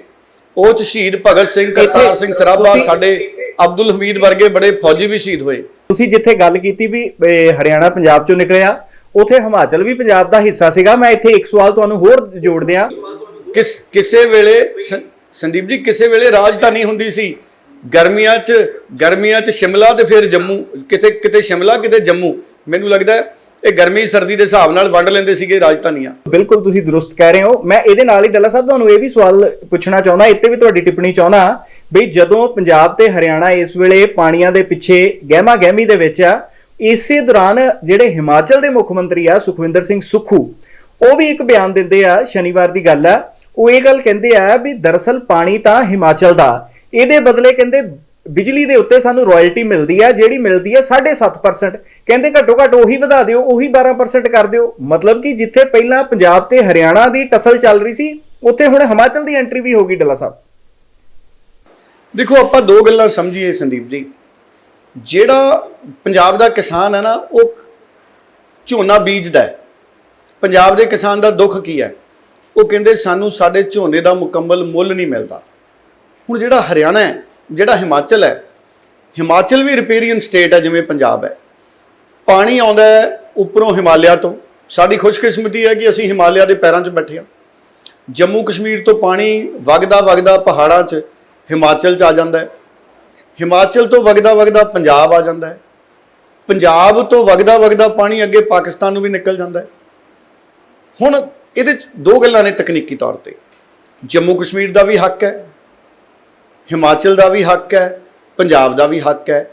ਉਹ ਚ ਸ਼ਹੀਦ ਭਗਤ ਸਿੰਘ ਕਰਤਾਰ ਸਿੰਘ ਸਰਾਭਾ ਸਾਡੇ ਅਬਦੁਲ ਹਮੀਦ ਵਰਗੇ ਬੜੇ ਫੌਜੀ ਵੀ ਸ਼ਹੀਦ ਹੋਏ। ਤੁਸੀਂ ਜਿੱਥੇ ਗੱਲ ਕੀਤੀ ਵੀ ਹਰਿਆਣਾ ਪੰਜਾਬ ਚੋਂ ਨਿਕਲਿਆ ਉਥੇ ਹਿਮਾਚਲ ਵੀ ਪੰਜਾਬ ਦਾ ਹਿੱਸਾ ਸੀਗਾ। ਮੈਂ ਇੱਥੇ ਇੱਕ ਸਵਾਲ ਤੁਹਾਨੂੰ ਹੋਰ ਜੋੜ ਦਿਆਂ ਕਿਸ, ਕਿਸੇ ਵੇਲੇ ਸੰਦੀਪ ਜੀ, ਕਿਸੇ ਵੇਲੇ ਰਾਜਧਾਨੀ ਹੁੰਦੀ ਸੀ। ਗਰਮੀਆਂ 'ਚ ਗਰਮੀਆਂ 'ਚ ਸ਼ਿਮਲਾ ਤੇ ਫਿਰ ਜੰਮੂ, ਕਿਤੇ ਕਿਤੇ ਸ਼ਿਮਲਾ, ਕਿਤੇ ਜੰਮੂ। ਮੈਨੂੰ ਲੱਗਦਾ ਹੈ ਇਹ ਗਰਮੀ, ਸਰਦੀ ਦੇ ਹਿਸਾਬ ਨਾਲ ਵੰਡ ਲੈਂਦੇ ਸੀਗੇ ਰਾਜਧਾਨੀਆਂ। ਬਿਲਕੁਲ ਤੁਸੀਂ ਦਰੁਸਤ ਕਹਿ ਰਹੇ ਹੋ। ਮੈਂ ਇਹਦੇ ਨਾਲ ਹੀ ਡੱਲਾ ਸਾਹਿਬ ਤੁਹਾਨੂੰ ਇਹ ਵੀ ਸਵਾਲ ਪੁੱਛਣਾ ਚਾਹੁੰਦਾ, ਇੱਥੇ ਵੀ ਤੁਹਾਡੀ ਟਿੱਪਣੀ ਚਾਹੁੰਦਾ ਵੀ ਜਦੋਂ ਪੰਜਾਬ ਤੇ ਹਰਿਆਣਾ ਇਸ ਵੇਲੇ ਪਾਣੀਆਂ ਦੇ ਪਿੱਛੇ ਗਹਿਮਾ ਗਹਿਮੀ ਦੇ ਵਿੱਚ ਆ, ਇਸੇ ਦੌਰਾਨ ਜਿਹੜੇ ਹਿਮਾਚਲ ਦੇ ਮੁੱਖ ਮੰਤਰੀ ਆ, ਸੁਖਵਿੰਦਰ ਸਿੰਘ ਸੁਖੂ, ਉਹ ਵੀ ਇੱਕ ਬਿਆਨ ਦਿੰਦੇ ਆ, ਸ਼ਨੀਵਾਰ ਦੀ ਗੱਲ ਆ ਉਹ ਇਹ ਗੱਲ ਕਹਿੰਦੇ ਆ ਵੀ ਦਰਅਸਲ ਪਾਣੀ ਤਾਂ ਹਿਮਾਚਲ ਦਾ। ਇਹਦੇ ਬਦਲੇ ਕਹਿੰਦੇ ਬਿਜਲੀ ਦੇ ਉੱਤੇ ਸਾਨੂੰ ਰਾਇਲਟੀ ਮਿਲਦੀ ਹੈ ਜਿਹੜੀ ਮਿਲਦੀ ਆ 7.5% ਕਹਿੰਦੇ ਘੱਟੋ ਘੱਟ ਉਹੀ ਵਧਾ ਦਿਓ, ਉਹੀ 12% ਕਰ ਦਿਓ। ਮਤਲਬ ਕਿ ਜਿੱਥੇ ਪਹਿਲਾਂ ਪੰਜਾਬ ਤੇ ਹਰਿਆਣਾ ਦੀ ਟਸਲ ਚੱਲ ਰਹੀ ਸੀ, ਉੱਥੇ ਹੁਣ ਹਿਮਾਚਲ ਦੀ ਐਂਟਰੀ ਵੀ ਹੋ ਗਈ ਡੱਲਾ ਸਾਹਿਬ। ਦੇਖੋ, ਆਪਾਂ ਦੋ ਗੱਲਾਂ ਸਮਝੀਏ ਸੰਦੀਪ ਜੀ। ਜਿਹੜਾ ਪੰਜਾਬ ਦਾ ਕਿਸਾਨ ਹੈ ਨਾ, ਉਹ ਝੋਨਾ ਬੀਜਦਾ ਪੰਜਾਬ ਦੇ ਕਿਸਾਨ ਦਾ ਦੁੱਖ ਕੀ ਹੈ? ਉਹ ਕਹਿੰਦੇ ਸਾਨੂੰ ਸਾਡੇ ਝੋਨੇ ਦਾ ਮੁਕੰਮਲ ਮੁੱਲ ਨਹੀਂ ਮਿਲਦਾ। ਹੁਣ ਜਿਹੜਾ ਹਰਿਆਣਾ ਹੈ, ਜਿਹੜਾ ਹਿਮਾਚਲ ਹੈ, ਹਿਮਾਚਲ ਵੀ ਰਿਪੇਰੀਅਨ ਸਟੇਟ ਹੈ, ਜਿਵੇਂ ਪੰਜਾਬ ਹੈ। ਪਾਣੀ ਆਉਂਦਾ ਉੱਪਰੋਂ ਹਿਮਾਲਿਆ ਤੋਂ। ਸਾਡੀ ਖੁਸ਼ਕਿਸਮਤੀ ਹੈ ਕਿ ਅਸੀਂ ਹਿਮਾਲਿਆ ਦੇ ਪੈਰਾਂ 'ਚ ਬੈਠੇ ਹਾਂ। ਜੰਮੂ ਕਸ਼ਮੀਰ ਤੋਂ ਪਾਣੀ ਵਗਦਾ ਵਗਦਾ ਪਹਾੜਾਂ 'ਚ ਹਿਮਾਚਲ 'ਚ ਆ ਜਾਂਦਾ ਹੈ। ਹਿਮਾਚਲ ਤੋਂ ਵਗਦਾ ਵਗਦਾ ਪੰਜਾਬ ਆ ਜਾਂਦਾ ਹੈ। ਪੰਜਾਬ ਤੋਂ ਵਗਦਾ ਵਗਦਾ ਪਾਣੀ ਅੱਗੇ ਪਾਕਿਸਤਾਨ ਨੂੰ ਵੀ ਨਿਕਲ ਜਾਂਦਾ ਹੈ। ਹੁਣ ਇਹਦੇ 'ਚ ਦੋ ਗੱਲਾਂ ਨੇ ਤਕਨੀਕੀ ਤੌਰ ਤੇ। ਜੰਮੂ ਕਸ਼ਮੀਰ ਦਾ ਵੀ ਹੱਕ ਹੈ, ਹਿਮਾਚਲ ਦਾ ਵੀ ਹੱਕ ਹੈ, ਪੰਜਾਬ ਦਾ ਵੀ ਹੱਕ ਹੈ।